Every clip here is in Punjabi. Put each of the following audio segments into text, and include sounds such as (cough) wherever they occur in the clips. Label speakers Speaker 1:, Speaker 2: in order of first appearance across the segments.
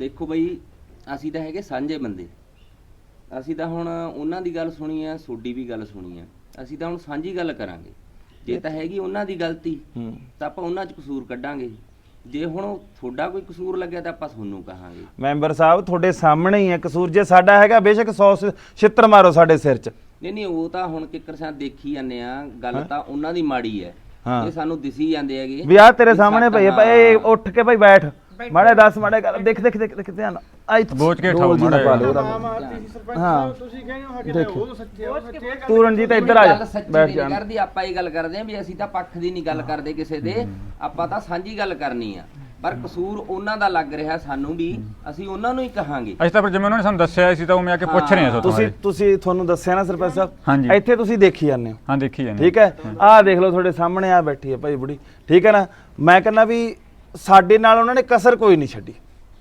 Speaker 1: ਦੇਖੋ ਬਈ ਅਸੀਂ ਤਾਂ ਹੈਗੇ ਸਾਂਝੇ ਬੰਦੇ। ਅਸੀਂ ਤਾਂ ਹੁਣ ਉਹਨਾਂ ਦੀ ਗੱਲ ਸੁਣੀ ਆ ਸੋਡੀ ਵੀ ਗੱਲ ਸੁਣੀ ਆ। ਅਸੀਂ ਤਾਂ ਹੁਣ ਸਾਂਝੀ ਗੱਲ ਕਰਾਂਗੇ। ਜੇ ਤਾਂ ਹੈਗੀ ਉਹਨਾਂ ਦੀ ਗਲਤੀ ਤਾਂ ਆਪਾਂ ਉਹਨਾਂ 'ਚ ਕਸੂਰ ਕੱਢਾਂਗੇ। ਜੇ ਹੁਣ ਤੁਹਾਡਾ ਕੋਈ ਕਸੂਰ ਲੱਗਿਆ ਤਾਂ ਆਪਾਂ ਤੁਹਾਨੂੰ ਕਹਾਂਗੇ।
Speaker 2: ਮੈਂਬਰ ਸਾਹਿਬ ਤੁਹਾਡੇ ਸਾਹਮਣੇ ਹੀ ਹੈ ਕਸੂਰ। ਜੇ ਸਾਡਾ ਹੈਗਾ ਬੇਸ਼ੱਕ 100 ਛਿੱਤਰ ਮਾਰੋ ਸਾਡੇ ਸਿਰ 'ਚ।
Speaker 1: ਨਹੀਂ ਨਹੀਂ ਉਹ ਤਾਂ ਹੁਣ ਕਿੱਕਰ ਸਾਂ ਦੇਖੀ ਜਾਂਦੇ ਆ ਗੱਲ ਤਾਂ ਉਹਨਾਂ ਦੀ ਮਾੜੀ ਹੈ। ਇਹ ਸਾਨੂੰ ਦਿਸੀ ਜਾਂਦੇ ਹੈਗੇ
Speaker 2: ਵੀ ਆਹ ਤੇਰੇ ਸਾਹਮਣੇ। ਭਾਈ ਉੱਠ ਕੇ ਭਾਈ ਬੈਠ। ਮਾੜੇ ਦੱਸ ਮਾੜੇ ਗੱਲ ਦੇਖ ਦੇਖ ਦੇਖ ਦੇਖ ਧਿਆਨ ਆਈ
Speaker 3: ਬੋਝ ਕੇ ਠਾਓ ਮਾੜਾ
Speaker 2: ਪਾ
Speaker 3: ਜਿਹਾ।
Speaker 2: ਲਿਓ ਉਹਦਾ।
Speaker 4: ਹਾਂ ਮਾਰਤੀ ਸੀ ਸਰਪੰਚ
Speaker 2: ਹਾਂ।
Speaker 4: ਸਾਹਿਬ ਤੁਸੀਂ ਕਹਿੰਦੇ ਹੋ ਸਾਡੇ ਨਾਲ ਉਹ ਸੱਚੇ ਉਹ ਸੱਚੇ ਗੱਲ
Speaker 2: ਤੂੰ ਰਣਜੀਤ ਇੱਧਰ ਆ
Speaker 1: ਗੱਲ
Speaker 2: ਜਾ
Speaker 1: ਸੱਚੀ
Speaker 2: ਬੈਠ ਜਾ
Speaker 1: ਕਰਦੀ ਆਪਾਂ ਇਹ ਗੱਲ ਕਰਦੇ ਆਂ ਵੀ ਅਸੀਂ ਤਾਂ ਪੱਖ ਦੀ ਨਹੀਂ ਗੱਲ ਕਰਦੇ ਕਿਸੇ ਦੇ। ਆਪਾਂ ਤਾਂ ਸਾਂਝੀ ਗੱਲ ਕਰਨੀ ਆ। ਪਰ ਕਸੂਰ ਉਹਨਾਂ ਦਾ ਲੱਗ ਰਿਹਾ ਸਾਨੂੰ ਵੀ ਅਸੀਂ ਉਹਨਾਂ ਨੂੰ ਹੀ ਕਹਾਂਗੇ।
Speaker 3: ਅਸੀਂ ਤਾਂ ਪਰ ਜਿਵੇਂ ਉਹਨਾਂ ਨੇ ਸਾਨੂੰ ਦੱਸਿਆ ਸੀ ਤਾਂ ਉਹ ਮੈਂ ਆ ਕੇ ਪੁੱਛ ਰਹੇ ਹਾਂ ਸੋ
Speaker 2: ਤੁਸੀਂ ਤੁਸੀਂ ਤੁਹਾਨੂੰ ਦੱਸਿਆ ਨਾ ਸਰਪੰਚ ਸਾਹਿਬ?
Speaker 3: ਹਾਂਜੀ।
Speaker 2: ਇੱਥੇ ਤੁਸੀਂ ਦੇਖੀ ਜਾਂਦੇ ਹੋ।
Speaker 3: ਹਾਂ ਦੇਖੀ ਜਾਂਦੇ
Speaker 2: ਠੀਕ ਹੈ। ਆਹ ਦੇਖ ਲਓ ਤੁਹਾਡੇ ਸਾਹਮਣੇ ਆ ਬੈਠੀ ਹੈ ਭਾਈ ਬੁੜੀ। ਠੀਕ ਹੈ ਨਾ? ਮੈਂ ਕਹਿੰਦਾ ਵੀ ਸਾਡੇ ਨਾਲ ਉਹਨਾਂ ਨੇ ਕਸਰ ਕੋਈ ਨਹੀਂ ਛੱਡੀ।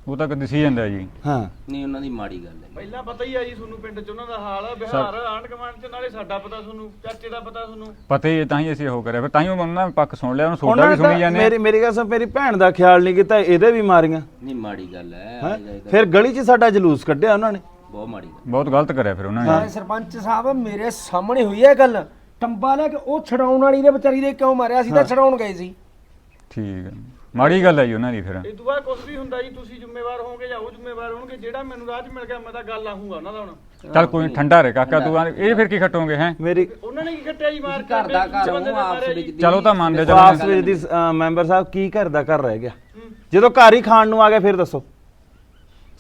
Speaker 3: ਉਹ ਤਾਂ ਦਿਸੀ ਜਾਂਦਾ ਜੀ।
Speaker 2: ਹਾਂ।
Speaker 1: ਨਹੀਂ ਉਹਨਾਂ ਦੀ ਮਾੜੀ ਗੱਲ ਹੈ।
Speaker 4: ਪਹਿਲਾਂ ਪਤਾ ਹੀ ਆ ਜੀ ਤੁਹਾਨੂੰ ਪਿੰਡ ਚ ਉਹਨਾਂ ਦਾ ਹਾਲ ਬਿਹਾਰ ਆਂਢ ਗੁਆਂਢ ਚ ਨਾਲੇ ਸਾਡਾ ਪਤਾ ਤੁਹਾਨੂੰ ਚਾਚੇ ਦਾ ਪਤਾ ਤੁਹਾਨੂੰ।
Speaker 3: ਪਤਾ ਹੀ ਹੈ, ਤਾਂ ਹੀ ਅਸੀਂ ਉਹ ਕਰਿਆ। ਫਿਰ ਤਾਂ ਹੀ ਉਹ ਉਹਨਾਂ ਨੇ ਪੱਖ ਸੁਣ ਲਿਆ ਉਹਨੂੰ ਸੋਡਾ ਵੀ ਸੁਣੀ
Speaker 2: ਤਾਂ
Speaker 3: ਜਾਂਦੇ
Speaker 2: ਮੇਰੀ ਮੇਰੀ ਗੱਲ ਸੁਣ ਮੇਰੀ ਭੈਣ ਦਾ ਖਿਆਲ ਨਹੀਂ ਕੀਤਾ ਇਹਦੇ ਵੀ ਮਾਰੀਆਂ।
Speaker 1: ਨਹੀਂ ਮਾੜੀ ਗੱਲ ਹੈ
Speaker 2: ਫਿਰ ਗਲੀ 'ਚ ਸਾਡਾ ਜਲੂਸ ਕੱਢਿਆ ਉਹਨਾਂ ਨੇ।
Speaker 1: ਬਹੁਤ ਮਾੜੀ ਗੱਲ
Speaker 3: ਬਹੁਤ ਗਲਤ ਕਰਿਆ ਫਿਰ ਉਹਨਾਂ ਨੇ।
Speaker 5: ਹਾਂ ਸਰਪੰਚ ਸਾਹਿਬ ਮੇਰੇ ਸਾਹਮਣੇ ਹੋਈ ਹੈ ਗੱਲ। ਟੰਬਾ ਲੈ ਕੇ ਉਹ ਛਡਾਉਣ ਵਾਲੀ ਨੇ ਵਿਚਾਰੀ ਦੇ ਕਿਉਂ ਮਾਰਿਆ? ਅਸੀਂ ਤਾਂ ਛਡਾਉਣ ਗਏ ਸੀ।
Speaker 3: ਠੀਕ ਹੈ ਮਾੜੀ ਗੱਲ ਹੈ ਜੀ ਉਹਨਾਂ ਦੀ ਫਿਰ।
Speaker 4: ਇਹ ਤੋਂ ਬਾਅਦ ਕੁਝ ਵੀ ਹੁੰਦਾ ਜੀ ਤੁਸੀਂ ਜ਼ਿੰਮੇਵਾਰ ਹੋਵੋਗੇ ਜਾਂ ਉਹ ਜ਼ਿੰਮੇਵਾਰ ਹੋਣਗੇ ਜਿਹੜਾ ਮੈਨੂੰ ਰਾਹ 'ਚ ਮਿਲ ਗਿਆ ਮੈਂ ਤਾਂ ਗੱਲ ਆਹੂੰਗਾ ਉਹਨਾਂ ਦਾ ਹੁਣ।
Speaker 3: ਚੱਲ ਕੋਈ ਨੀ, ਠੰਡਾ ਰਹਿ ਕਾਕਾ ਤੂੰ ਆ- ਇਹ ਫਿਰ ਕੀ ਖਟੋਗੇ ਹੈ?
Speaker 2: ਮੇਰੀ
Speaker 4: ਉਹਨਾਂ ਨੇ ਕੀ ਕੱਟਿਆ ਜੀ ਮਾਰ
Speaker 1: ਘਰ ਦਾ ਘਰ ਉਹ ਆਪਸ ਵਿੱਚ
Speaker 4: ਜੀ।
Speaker 1: ਦੀ-
Speaker 3: ਚਲੋ ਤਾਂ ਮੰਨਦੇ
Speaker 2: ਉਹ ਆਪਸ ਵਿੱਚ ਦੀ ਅ, ਮੈਂਬਰ ਸਾਹਿਬ ਕੀ ਘਰ ਦਾ ਘਰ ਰਹਿ ਗਿਆ? ਜਦੋਂ ਘਰ ਹੀ ਖਾਣ ਨੂੰ ਆ ਗਿਆ ਫਿਰ ਦੱਸੋ।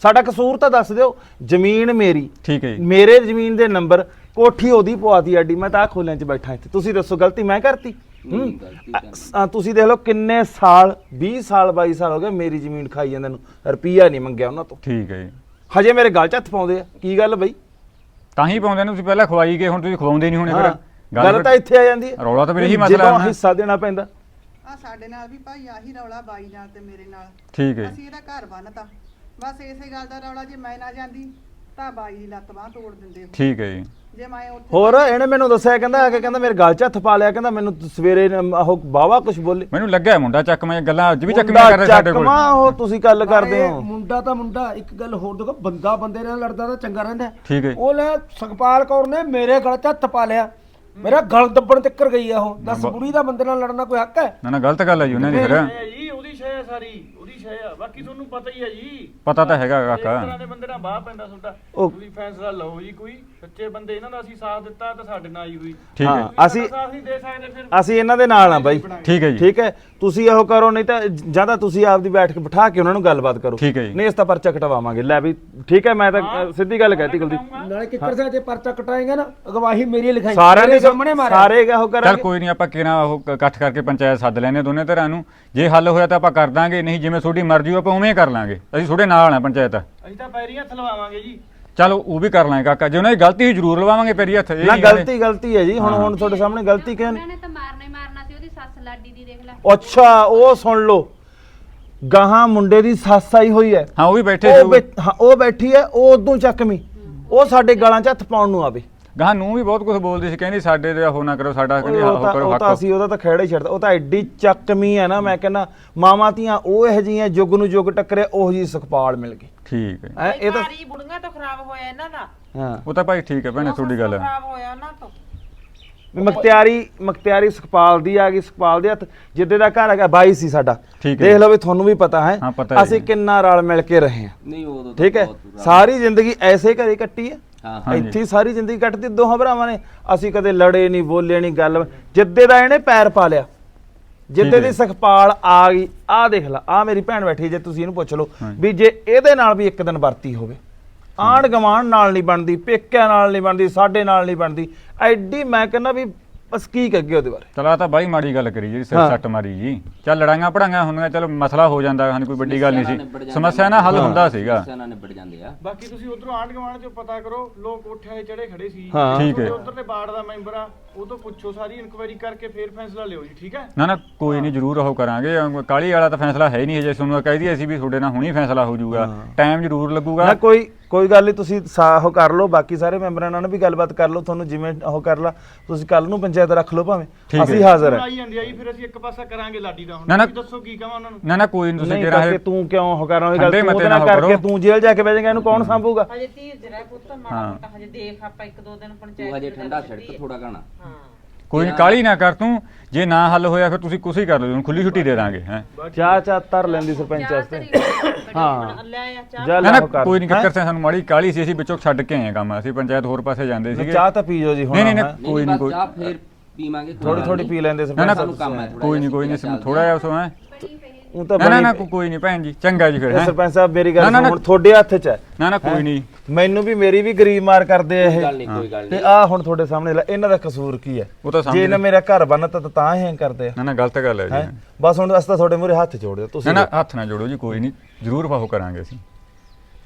Speaker 2: ਸਾਡਾ ਕਸੂਰ ਤਾਂ ਦੱਸ ਦਿਓ ਜ਼ਮੀਨ ਮੇਰੀ।
Speaker 3: ਠੀਕ ਹੈ ਜੀ।
Speaker 2: ਮੇਰੇ ਜ਼ਮੀਨ ਦੇ ਨੰਬਰ ਕੋਠੀ ਉਹਦੀ ਪਵਾਤੀ ਆਡੀ ਮੈਂ ਤਾਂ ਆ ਖੋਲਿਆਂ 'ਚ ਬੈਠਾ ਇੱਥੇ। ਤੁਸੀਂ ਦੱਸੋ ਗਲਤੀ ਮੈਂ ਕਰਤੀ? ਹੂੰ? ਅ, ਤੁਸੀਂ ਦੇਖ ਲਓ ਕਿੰਨੇ ਸਾਲ 20 ਸਾਲ 22 ਸਾਲ ਹੋ ਗਏ ਮੇਰੀ ਜ਼ਮੀਨ ਖਾਈ ਜਾਂਦੇ ਨੂੰ। ਰੁਪਈਆ ਨਹੀਂ ਮੰਗਿਆ ਉਹਨਾਂ ਤੋਂ।
Speaker 3: ਠੀਕ ਹੈ ਜੀ।
Speaker 2: ਹਜੇ ਮੇਰੇ ਗਲ 'ਚ ਹੱਥ ਪਾਉਂਦੇ ਆ। ਕੀ ਗੱਲ ਬਈ?
Speaker 3: ਤਾਂ ਹੀ ਪਾਉਂਦੇ ਨੇ ਤੁਸੀਂ ਪਹਿਲਾਂ ਖਵਾਈ ਗਏ ਹੁਣ ਤੁਸੀਂ ਖਵਾਉਂਦੇ ਨਹੀਂ ਹੋਣੇ
Speaker 2: ਹਾਂ,
Speaker 3: ਫਿਰ
Speaker 2: ਗੱਲ ਤਾਂ ਇੱਥੇ ਆ ਜਾਂਦੀ ਹੈ।
Speaker 3: ਰੌਲਾ ਤਾਂ ਫਿਰ ਇਹੀ
Speaker 2: ਵੀ
Speaker 3: ਮਸਲਾ
Speaker 2: ਜਦੋਂ
Speaker 3: ਹੈ ਨਾ।
Speaker 2: ਹਿੱਸਾ ਦੇਣਾ ਪੈਂਦਾ।
Speaker 6: ਆ ਸਾਡੇ ਨਾਲ ਵੀ ਭਾਈ ਆਹੀ ਰੌਲਾ ਬਾਈ ਨਾਲ ਤੇ ਮੇਰੇ ਨਾਲ।
Speaker 3: ਠੀਕ ਹੈ ਜੀ।
Speaker 6: ਅਸੀਂ ਇਹਦਾ ਘਰ ਬੰਨਤਾ। ਬਸ ਇਸੇ ਗੱਲ ਦਾ ਰੌਲਾ ਜੇ ਮੈਂ ਨਾ ਜਾਂਦੀ। ਤਾਂ ਬਾਈ ਦੀ ਲੱਤ ਬਾਹ ਤੋੜ ਦਿੰਦੇ ਉਹ।
Speaker 3: ਠੀਕ ਹੈ ਜੀ।
Speaker 6: ਜੇ ਮੈਂ ਉੱਥੇ
Speaker 2: ਹੋਰ ਇਹਨੇ ਮੈਨੂੰ ਦੱਸਿਆ ਕਹਿੰਦਾ ਆ ਕੇ ਕਹਿੰਦਾ ਮੇਰੇ ਗਲ 'ਚ ਹੱਥ ਪਾ ਲਿਆ ਕਹਿੰਦਾ ਮੈਨੂੰ ਸਵੇਰੇ ਨ- ਉਹ ਬਾਵਾ ਕੁਝ ਬੋਲੇ।
Speaker 3: ਮੈਨੂੰ ਲੱਗਿਆ ਮੁੰਡਾ ਚੱਕਮਾ ਗੱਲਾਂ ਅੱਜ ਵੀ ਚੱਕਮੀਆਂ ਕਰ ਰਹੇ ਸਾਡੇ ਕੋਲ।
Speaker 2: ਚੱਕਵਾਂ ਉਹ ਤੁਸੀਂ ਗੱਲ ਕਰਦੇ
Speaker 5: ਨਾਲੇ
Speaker 2: ਹੋ।
Speaker 5: ਮੁੰਡਾ ਤਾਂ ਮੁੰਡਾ ਇੱਕ ਗੱਲ ਹੋਰ ਦੇਖੋ ਬੰਦਾ ਬੰਦੇ ਨਾਲ ਲੜਦਾ ਤਾਂ ਚੰਗਾ ਰਹਿੰਦਾ।
Speaker 3: ਠੀਕ ਹੈ
Speaker 5: ਉਹ ਲੈ ਸੁਖਪਾਲ ਕੌਰ ਨੇ ਮੇਰੇ ਗਲ 'ਚ ਹੱਥ ਪਾ ਲਿਆ। ਮੇਰਾ ਗਲ ਦੱਬਣ ਤਿੱਕਰ ਗਈ ਆ ਉਹ। ਦੱਸ ਬੁੜੀ ਦਾ ਬੰਦੇ ਨਾਲ ਲੜਨਾ ਕੋਈ ਹੱਕ ਹੈ?
Speaker 3: ਨਾ ਨਾ ਗਲਤ ਗੱਲ ਹੈ ਜੀ ਉਹਨਾਂ ਦੀ ਫਿਰ
Speaker 4: ਜੀ ਉਹਦੀ ਸ਼ੈ ਸਾਰੀ। ਆ। ਬਾਕੀ ਤੁਹਾਨੂੰ ਪਤਾ ਹੀ ਹੈ ਜੀ।
Speaker 3: ਪਤਾ ਤਾਂ ਹੈਗਾ
Speaker 4: ਇਸ
Speaker 3: ਕਾਕਾ
Speaker 4: ਤਰ੍ਹਾਂ ਦੇ ਬੰਦੇ ਨਾਲ ਬਾਹ ਪੈਂਦਾ ਤੁਹਾਡਾ।
Speaker 2: ਉਹ-
Speaker 4: ਤੁਸੀਂ ਫੈਸਲਾ ਲਓ ਜੀ ਕੋਈ। ਸੱਚੇ ਬੰਦੇ ਇਹਨਾਂ ਦਾ ਅਸੀਂ ਸਾਥ ਦਿੱਤਾ ਤਾਂ ਸਾਡੇ ਨਾਲ ਹੀ ਹੋਈ।
Speaker 3: ਠੀਕ ਹੈ।
Speaker 2: ਅਸੀਂ
Speaker 4: ਸਾਥ ਨਹੀਂ ਦੇ ਸਕਦੇ ਫਿਰ।
Speaker 2: ਅਸੀਂ ਇਹਨਾਂ ਦੇ ਨਾਲ ਆ ਬਾਈ।
Speaker 3: ਠੀਕ ਹੈ ਜੀ।
Speaker 2: ਠੀਕ ਹੈ। ਤੁਸੀਂ ਇਹੋ ਕਰੋ ਨਹੀਂ ਤਾਂ ਜਾਂ ਤਾਂ ਤੁਸੀਂ ਆਪਦੀ ਬੈਠ ਕੇ ਬਿਠਾ ਕੇ ਉਹਨਾਂ ਨੂੰ ਗੱਲਬਾਤ ਕਰੋ।
Speaker 3: ਠੀਕ ਹੈ ਜੀ।
Speaker 2: ਨਹੀਂ ਇਸ ਤਾਂ ਪਰਚਾ ਕਟਵਾਵਾਂਗੇ। ਲੈ ਵੀ ਠੀਕ ਹੈ ਮੈਂ ਤਾਂ ਸਿੱਧੀ ਗੱਲ ਕਹਿਤੀ ਕੁਲਦੀਪ।
Speaker 5: ਨਾਲੇ ਕਿੱਕਰ ਸਾਹਿਬ ਜੇ ਪਰਚਾ ਕਟਾਏਗਾ ਨਾ ਅਗਵਾਹੀ ਮੇਰੀ ਲਿਖਾਈ।
Speaker 2: ਸਾਰਿਆਂ
Speaker 5: ਮੇਰੇ
Speaker 2: ਦੇ
Speaker 5: ਸਾਹਮਣੇ ਮਾਰਿਆ।
Speaker 2: ਸਾਰੇ ਇਹੋ
Speaker 3: ਚੱਲ
Speaker 2: ਕਰਾਂਗੇ
Speaker 3: ਕੋਈ ਨਹੀਂ ਆਪਾਂ ਕਿਹਨਾਂ ਉਹ ਇਕੱਠ ਕਰਕੇ ਪੰਚਾਇਤ ਸੱਦ ਲੈਨੇ ਦੋਨੇ ਧਿਰਾਂ ਨੂੰ। ਜੇ ਹੱਲ ਹੋਇਆ ਤਾਂ ਆਪਾਂ ਕਰ ਦਾਂਗੇ ਨਹੀਂ ਜਿਵੇਂ ਤੁਹਾਡੀ ਮਰਜ਼ੀ ਆਪਾਂ ਉਵੇਂ ਕਰ ਲਾਂਗੇ। ਅਸੀਂ ਤੁਹਾਡੇ ਨਾਲ ਆ ਪੰਚਾਇਤ।
Speaker 4: ਅਸੀਂ ਤਾਂ ਪੈਰੀਂ ਹੱਥ ਲਵਾਵਾਂਗੇ ਜੀ।
Speaker 3: ਚਲ ਉਹ ਵੀ ਕਰ ਲਾਂਗੇ ਕਾਕਾ ਜੇ ਉਹਨਾਂ ਦੀ ਗਲਤੀ ਹੋਈ ਜ਼ਰੂਰ ਲਵਾਵਾਂਗੇ ਪੈਰੀ ਹੱਥ ਇਹ
Speaker 2: ਨਾ
Speaker 3: ਨਹੀਂ।
Speaker 2: ਗਲਤੀ ਗਲਤੀ ਹੈ ਜੀ ਹੁਣ ਹੁਣ ਤੁਹਾਡੇ ਸਾਹਮਣੇ ਗਲਤੀ ਕਿਹਨ
Speaker 7: ਉਹਨਾਂ ਨੇ ਤਾਂ ਮਾਰਨਾ ਹੀ ਮਾਰਨਾ ਸੀ ਉਹਦੀ ਸੱਸ ਲਾਡੀ ਦੀ ਦੇਖ ਲੈ।
Speaker 2: ਅੱਛਾ ਉਹ ਸੁਣ ਲਓ। ਗਾਹਾਂ ਮੁੰਡੇ ਦੀ ਸੱਸ ਆਈ ਹੋਈ ਹੈ।
Speaker 3: ਹਾਂ ਉਹ ਵੀ ਬੈਠੇ ਸੀ
Speaker 2: ਉਹ ਬੈ- ਹਾਂ, ਉਹ ਬੈਠੀ ਹੈ ਉਹ ਉਦੋਂ ਚੱਕਵੀਂ ਉਹ ਸਾਡੇ ਗਲਾਂ 'ਚ ਹੱਥ ਪਾਉਣ ਨੂੰ ਆਵੇ।
Speaker 3: ਗਾਂ ਨੂੰ ਵੀ ਬਹੁਤ ਕੁਝ ਬੋਲਦੀ ਸੀ ਕਹਿੰਦੀ ਸਾਡੇ ਤੇ ਉਹ ਨਾ ਕਰੋ ਸਾਡਾ ਕਹਿੰਦੀ
Speaker 2: ਉਹ
Speaker 3: ਆਹ
Speaker 2: ਤਾਂ
Speaker 3: ਕਰੋ
Speaker 2: ਉਹ ਤਾਂ
Speaker 3: ਹੱਕ
Speaker 2: ਅਸੀਂ ਉਹਦਾ ਤਾਂ ਖਹਿੜਾ ਹੀ ਛੱਡਦਾ ਉਹ ਤਾਂ ਐਡੀ ਚੱਕਵੀਂ ਹੈ ਨਾ ਮੈਂ ਕਹਿੰਦਾ ਮਾਵਾਂ ਧੀਆਂ ਉਹ ਇਹ ਜੀਆਂ ਜੁਗ ਨੂੰ ਜੁਗ ਟੱਕਰੇ ਉਹ ਜੀ ਸੁਖਪਾਲ ਮਿਲ ਗਈ।
Speaker 3: ਠੀਕ ਹੈ।
Speaker 2: ਹੈਂ, ਇਹ ਤਾਂ
Speaker 8: ਸਾਰੀ ਬੁੜੀਆਂ ਤੋਂ ਖਰਾਬ ਹੋਇਆ ਇਹਨਾਂ ਦਾ।
Speaker 2: ਹਾਂ।
Speaker 3: ਉਹ ਤਾਂ ਭਾਈ ਠੀਕ ਹੈ ਭੈਣੇ ਤੁਹਾਡੀ ਗੱਲ ਹੈ।
Speaker 8: ਖਰਾਬ ਹੋਇਆ ਉਹਨਾਂ ਤੋਂ।
Speaker 2: ਵੀ ਮਖਤਿਆਰੀ ਮਖਤਿਆਰੀ ਸੁਖਪਾਲ ਦੀ ਆ ਗਈ ਸੁਖਪਾਲ ਦੇ ਹੱਥ। ਜਿੱਦੇ ਦਾ ਘਰ ਹੈਗਾ ਬਾਈ ਸੀ ਸਾਡਾ।
Speaker 3: ਠੀਕ ਹੈ
Speaker 2: ਦੇਖ। ਲਓ ਵੀ ਤੁਹਾਨੂੰ ਵੀ ਪਤਾ ਹੈ
Speaker 3: ਹਾਂ, ਪਤਾ ਹੈ
Speaker 2: ਅਸੀਂ
Speaker 3: ਜੀ।
Speaker 2: ਕਿੰਨਾ ਰਲ ਮਿਲ ਕੇ ਰਹੇ ਹਾਂ।
Speaker 1: ਨਹੀਂ ਉਦੋਂ ਤਾਂ
Speaker 2: ਠੀਕ ਹੈ?
Speaker 1: ਬਹੁਤ
Speaker 2: ਸਾਰੀ ਜ਼ਿੰਦਗੀ ਐਸੇ ਘਰੇ ਕੱਟੀ ਹੈ।
Speaker 1: ਹਾਂ।
Speaker 2: ਇੱਥੇ ਹੀ ਸਾਰੀ ਜ਼ਿੰਦਗੀ ਕੱਟਦੀ ਦੋਹਾਂ ਭਰਾਵਾਂ ਨੇ ਅਸੀਂ ਕਦੇ ਲੜੇ ਨਹੀਂ ਬੋਲੇ ਨਹੀਂ ਗੱਲ ਜਿੱਦੇ ਦਾ ਇਹਨੇ ਪੈਰ ਪਾ ਲਿਆ ਜਿੱਦੇ। ਦੀ ਸੁਖਪਾਲ ਆ ਗਈ ਆ ਦੇਖ ਲਾ ਆ ਮੇਰੀ ਭੈਣ ਬੈਠੀ ਜੇ ਤੁਸੀਂ ਇਹਨੂੰ ਪੁੱਛ ਲਓ। ਵੀ ਜੇ ਇਹਦੇ ਨਾਲ ਵੀ ਇੱਕ ਦਿਨ ਵਰਤੀ ਹੋਵੇ ਆਂਢ ਗਵਾਂਢ ਨਾਲ ਨਹੀਂ ਬਣਦੀ ਪੇਕਿਆਂ ਨਾਲ ਨਹੀਂ ਬਣਦੀ ਸਾਡੇ ਨਾਲ ਨਹੀਂ ਬਣਦੀ ਐਡੀ ਮੈਂ ਕਹਿੰਦਾ ਵੀ ਬਸ ਕੀ ਕਹਗੇ ਉਹਦੇ ਬਾਰੇ
Speaker 3: ਚਲ ਆ ਤਾਂ ਬਾਈ ਮਾੜੀ ਗੱਲ ਕਰੀ ਜਿਹੜੀ ਸਿਰ
Speaker 2: ਹਾਂ।
Speaker 3: ਸੱਟ ਮਾਰੀ ਜੀ ਚੱਲ ਲੜਾਈਆਂ ਪੜਾਈਆਂ ਹੁੰਦੀਆਂ ਚਲ ਮਸਲਾ ਹੋ ਜਾਂਦਾ ਹਾਂ ਕੋਈ ਵੱਡੀ ਗੱਲ
Speaker 1: ਸਮੱਸਿਆ
Speaker 3: ਨਹੀਂ
Speaker 1: ਨਾਲ ਨਿਬੜ
Speaker 3: ਸੀ
Speaker 1: ਜਾਂਦੇ
Speaker 3: ਸਮੱਸਿਆ ਨਾਲ ਹੱਲ। ਹੁੰਦਾ ਸੀਗਾ
Speaker 1: ਨਾਲ ਨਿਬੜ ਜਾਂਦੇ ਆ
Speaker 4: ਬਾਕੀ ਤੁਸੀਂ ਉਧਰੋਂ ਆਂਢ ਗੁਆਂਢ ਚੋਂ ਪਤਾ ਕਰੋ ਲੋਕ ਕੋਠਿਆਂ 'ਤੇ ਚੜੇ ਖੜੇ ਸੀ
Speaker 2: ਹਾਂ।
Speaker 3: ਠੀਕ ਹੈ।
Speaker 4: ਉਧਰ ਦੇ ਬਾੜ ਦਾ ਮੈਂਬਰ ਆ ਉਹ ਤੋਂ ਪੁੱਛੋ ਸਾਰੀ ਇਨਕੁਆਇਰੀ ਕਰਕੇ ਫੇਰ ਫੈਸਲਾ ਲਿਓ ਜੀ ਠੀਕ ਹੈ?
Speaker 3: ਨਾ ਨਾ ਕੋਈ ਨਹੀਂ ਜ਼ਰੂਰ ਉਹ ਕਰਾਂਗੇ। ਕਾਲੀ ਵਾਲਾ ਤਾਂ ਫੈਸਲਾ ਹੈ ਹੀ ਨਹੀਂ ਜੇ ਤੁਹਾਨੂੰ ਕਹਿ ਦਈਏ ਅਸੀਂ ਵੀ ਤੁਹਾਡੇ ਨਾਲ ਹੁਣੀ ਫੈਸਲਾ ਹੋ ਜਾਊਗਾ। ਟਾਈਮ ਜ਼ਰੂਰ ਲੱਗੂਗਾ।
Speaker 2: ਨਾ ਕੋਈ ਕੋਈ ਗੱਲ ਨਹੀਂ ਤੁਸੀਂ ਸਾ- ਉਹ ਕਰ ਲਓ ਬਾਕੀ ਸਾਰੇ ਮੈਂਬਰਾਂ ਨਾਲ ਵੀ ਗੱਲਬਾਤ ਕਰ ਲਓ ਤੁਹਾਨੂੰ ਜਿਵੇਂ ਉਹ ਕਰ ਲਾ। ਤੁਸੀਂ ਕੱਲ ਨੂੰ ਪੰਚਾਇਤ ਰੱਖ ਲਓ ਭਾਵੇਂ।
Speaker 3: ਹੈ।
Speaker 2: ਅਸੀਂ ਹਾਜ਼ਰ
Speaker 4: ਹੁਣ
Speaker 2: ਹਾਂ।
Speaker 4: ਆਈ ਜਾਂਦੀ ਆ ਜੀ ਫਿਰ ਅਸੀਂ ਇੱਕ ਪਾਸਾ ਕਰਾਂਗੇ ਲਾਡੀ ਦਾ ਹੁਣ।
Speaker 3: ਨਾ।
Speaker 4: ਤੁਸੀਂ ਦੱਸੋ ਕੀ ਕਹਾਂ ਉਹਨਾਂ ਨੂੰ।
Speaker 3: ਨਾ ਨਾ ਕੋਈ ਨਹੀਂ ਤੁਸੀਂ
Speaker 2: ਨਹੀਂ
Speaker 3: ਜਿਹੜਾ
Speaker 2: ਕਰਕੇ
Speaker 3: ਹੈ
Speaker 2: ਤੂੰ ਕਿਉਂ ਉਹ ਕਰ ਰਹਾ ਇਹ ਗੱਲ
Speaker 3: ਠੰਡੇ
Speaker 2: ਤੂੰ ਉਹਦੇ
Speaker 3: ਮਤੇ
Speaker 2: ਨਾਲ ਕਰਕੇ
Speaker 3: ਕਰੋ।
Speaker 2: ਤੂੰ ਜੇਲ੍ਹ ਜਾ ਕੇ ਬਹਿ ਜਾਏਗਾ ਇਹਨੂੰ ਕੌਣ ਸੰਭੂਗਾ?
Speaker 8: ਹਜੇ ਧੀਰਜ ਰਹਿ ਪੁੱਤ ਮਾੜਾ
Speaker 3: ਹਾਂ।
Speaker 8: ਮੋਟਾ ਹਜੇ ਦੇਖ ਆਪਾਂ ਇੱਕ ਦੋ ਦਿਨ ਪੰਚਾਇਤ
Speaker 1: ਤੂੰ ਹਜੇ ਠੰਡਾ ਛਿੜਕ। ਥੋੜਾ ਘਣਾ।
Speaker 8: ਹਾਂ।
Speaker 3: ਕੋਈ ਨੀ, ਕਾਹਲੀ ਨਾ ਕਰ ਤੂੰ। ਜੇ ਨਾ ਹੱਲ ਹੋਇਆ ਫਿਰ ਤੁਸੀਂ ਕੁਛ ਹੀ ਕਰ ਲਓ ਉਹਨੂੰ ਖੁੱਲੀ ਛੁੱਟੀ ਦੇ ਦਾਂਗੇ ਹੈ।
Speaker 2: ਚਾਹ ਚਾਹ ਤਰ ਲੈਂਦੀ ਸਰਪੰਚ ਵਾਸਤੇ। ਹਾਂ।
Speaker 8: ਲੈ ਆ ਚਾਹ
Speaker 2: ਜਾ
Speaker 3: ਨਾ
Speaker 2: ਲੈ
Speaker 3: ਨਾ
Speaker 2: ਉਹ ਕਰ
Speaker 3: ਕੋਈ ਨਹੀਂ? ਕਿੱਕਰ ਸਾਨੂੰ ਮਾੜੀ ਕਾਲੀ ਸੀ ਅਸੀਂ ਵਿੱਚੋਂ ਛੱਡ ਕੇ ਆਏ ਹਾਂ ਕੰਮ। ਅਸੀਂ ਪੰਚਾਇਤ ਹੋਰ ਪਾਸੇ ਜਾਂਦੇ ਸੀਗੇ।
Speaker 2: ਚਾਹ ਤਾਂ ਪੀ ਜਾਓ ਜੀ ਹੁਣ
Speaker 3: ਨਹੀਂ, ਨਹੀਂ।
Speaker 1: ਕੋਈ ਨਹੀਂ
Speaker 3: ਕੋਈ-
Speaker 1: ਚਾਹ ਫੇਰ ਪੀਵਾਂਗੇ
Speaker 2: ਥੋੜੀ ਥੋੜੀ ਪੀ ਲੈਂਦੇ
Speaker 3: ਨਾ
Speaker 2: ਸਰਪੰਚ
Speaker 3: ਨਾ
Speaker 1: ਸਾਨੂੰ ਕੰਮ ਹੈ ਥੋੜ੍ਹਾ
Speaker 3: ਕੋਈ ਨਹੀਂ ਕੋਈ ਨਹੀਂ ਥੋੜਾ ਜਿਹਾ ਸੋ ਹੈ।
Speaker 2: ਉਹ ਤਾਂ
Speaker 3: ਨਾ ਨਾ ਨਾ ਕੋਈ ਨਹੀਂ ਭੈਣ ਜੀ ਚੰਗਾ ਜੀ ਫਿਰ
Speaker 2: ਇਹ
Speaker 3: ਹੈਂ?
Speaker 2: ਸਰਪੰਚ ਸਾਹਿਬ ਮੇਰੀ
Speaker 3: ਨਾ,
Speaker 2: ਗੱਲ
Speaker 3: ਨਾ,
Speaker 2: ਸੁਣੋ,
Speaker 3: ਨਾ।
Speaker 2: ਹੁਣ ਤੁਹਾਡੇ ਹੱਥ 'ਚ ਹੈ।
Speaker 3: ਨਾ ਨਾ ਕੋਈ ਨਹੀਂ।
Speaker 2: ਮੈਨੂੰ ਵੀ ਮੇਰੀ ਵੀ ਗਰੀਬ ਮਾਰ ਕਰਦੇ ਆ
Speaker 1: ਕੋਈ ਗੱਲ
Speaker 2: ਇਹ
Speaker 1: ਨਹੀਂ ਕੋਈ ਗੱਲ
Speaker 2: ਤੇ ਆ ਹੁਣ ਤੁਹਾਡੇ ਸਾਹਮਣੇ ਲੈ, ਇਹਨਾਂ ਦਾ ਕਸੂਰ ਕੀ ਹੈ?
Speaker 3: ਉਹ ਤਾਂ ਸਮਝ
Speaker 2: ਜੇ ਇਹਨਾਂ। ਮੇਰਾ ਘਰ ਬੰਨਤਾ ਤਾਂ ਤਾਂ ਹੀ ਕਰਦੇ ਆ।
Speaker 3: ਨਾ ਨਾ ਗਲਤ ਗੱਲ ਹੈ ਜੀ।
Speaker 2: ਹੈ? ਬਸ ਹੁਣ ਅਸਤਾ ਤੁਹਾਡੇ ਮੂਰੇ ਹੱਥ ਜੋੜਦੇ ਤੁਸੀਂ
Speaker 3: ਨਾ ਨਾ ਹੱਥ ਨਾ ਜੋੜੋ ਜੀ ਕੋਈ ਨਹੀਂ। ਜ਼ਰੂਰ ਪਾਹੋ ਕਰਾਂਗੇ ਅਸੀਂ।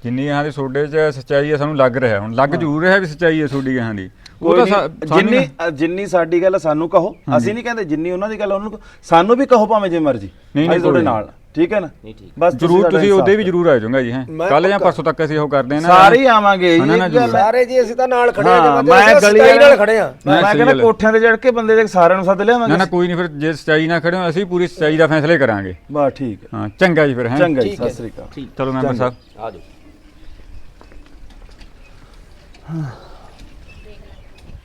Speaker 3: ਜਿੰਨੀ ਇਹਨਾਂ ਦੀ ਸੋਡੇ 'ਚ ਸੱਚਾਈ ਹੈ ਸਾਨੂੰ ਲੱਗ ਰਿਹਾ। ਹੁਣ ਲੱਗ ਜ਼ਰੂਰ ਰਿਹਾ ਵੀ ਸੱਚਾਈ ਹੈ ਸੋਡੀ ਇਹਨਾਂ ਦੀ।
Speaker 2: ਕੋਈ ਨਹੀਂ, ਜਿੰਨੀ
Speaker 3: ਨਾ-
Speaker 2: ਜਿੰਨੀ ਸਾਡੀ ਗੱਲ ਸਾਨੂੰ ਕਹੋ ਅਸੀਂ ਨਹੀਂ ਕਹਿੰਦੇ ਜਿੰਨੀ ਉਹਨਾਂ ਦੀ ਗੱਲ ਉਹਨਾਂ ਨੂੰ। ਸਾਨੂੰ ਵੀ ਕਹੋ ਭਾਵੇਂ ਜੇ ਮਰਜ਼ੀ
Speaker 3: ਨਹੀਂ,
Speaker 2: ਅਸੀਂ ਤੁਹਾਡੇ ਨਾਲ ਠੀਕ ਹੈ ਨਾ?
Speaker 1: ਨਹੀਂ ਠੀਕ।
Speaker 2: ਬਸ
Speaker 3: ਜ਼ਰੂਰ ਤੁਸੀਂ ਉਹਦੇ ਵੀ ਜ਼ਰੂਰ ਆ ਜਾਓਗਾ ਜੀ ਹੈ।
Speaker 5: ਮੈਂ
Speaker 3: ਕੱਲ ਜਾਂ ਪਰਸੋਂ ਤੱਕ ਅਸੀਂ ਉਹ ਕਰਦੇ ਨਾ।
Speaker 2: ਸਾਰੇ ਹੀ ਆਵਾਂਗੇ
Speaker 3: ਨਾ, ਨਾ,
Speaker 2: ਹੈ।
Speaker 5: ਸਾਰੇ ਜੀ ਅਸੀਂ ਤਾਂ ਨਾਲ ਖੜੇ ਆ
Speaker 2: ਹਾਂ, ਮੈਂ ਗਲੀ
Speaker 5: ਨਾਲ ਖੜੇ ਆ।
Speaker 2: ਮੈਂ ਕਹਿੰਦਾ
Speaker 3: ਹੈ।
Speaker 2: ਕੋਠਿਆਂ ਤੇ ਚੜ ਕੇ ਬੰਦੇ ਦੇ ਸਾਰਿਆਂ ਨੂੰ ਸੱਦ
Speaker 3: ਨਾ
Speaker 2: ਲਿਆਵਾਂਗੇ
Speaker 3: ਨਾ ਕੋਈ ਨਹੀਂ ਫਿਰ ਜੇ ਸੱਚਾਈ ਨਾ ਖੜੇ ਹੋ ਅਸੀਂ ਪੂਰੀ ਸੱਚਾਈ ਦਾ ਫੈਸਲਾ ਹੀ ਕਰਾਂਗੇ।
Speaker 2: ਬਸ ਠੀਕ ਹੈ।
Speaker 3: ਹਾਂ ਚੰਗਾ ਜੀ ਫਿਰ ਹੈ।
Speaker 2: ਚੰਗਾ ਜੀ
Speaker 5: ਹੈ।
Speaker 2: ਸਤਿ ਸ੍ਰੀ ਅਕਾਲ।
Speaker 3: ਚਲੋ ਮੈਂਬਰ ਸਾਹਿਬ।
Speaker 1: ਆ ਜਾਓ।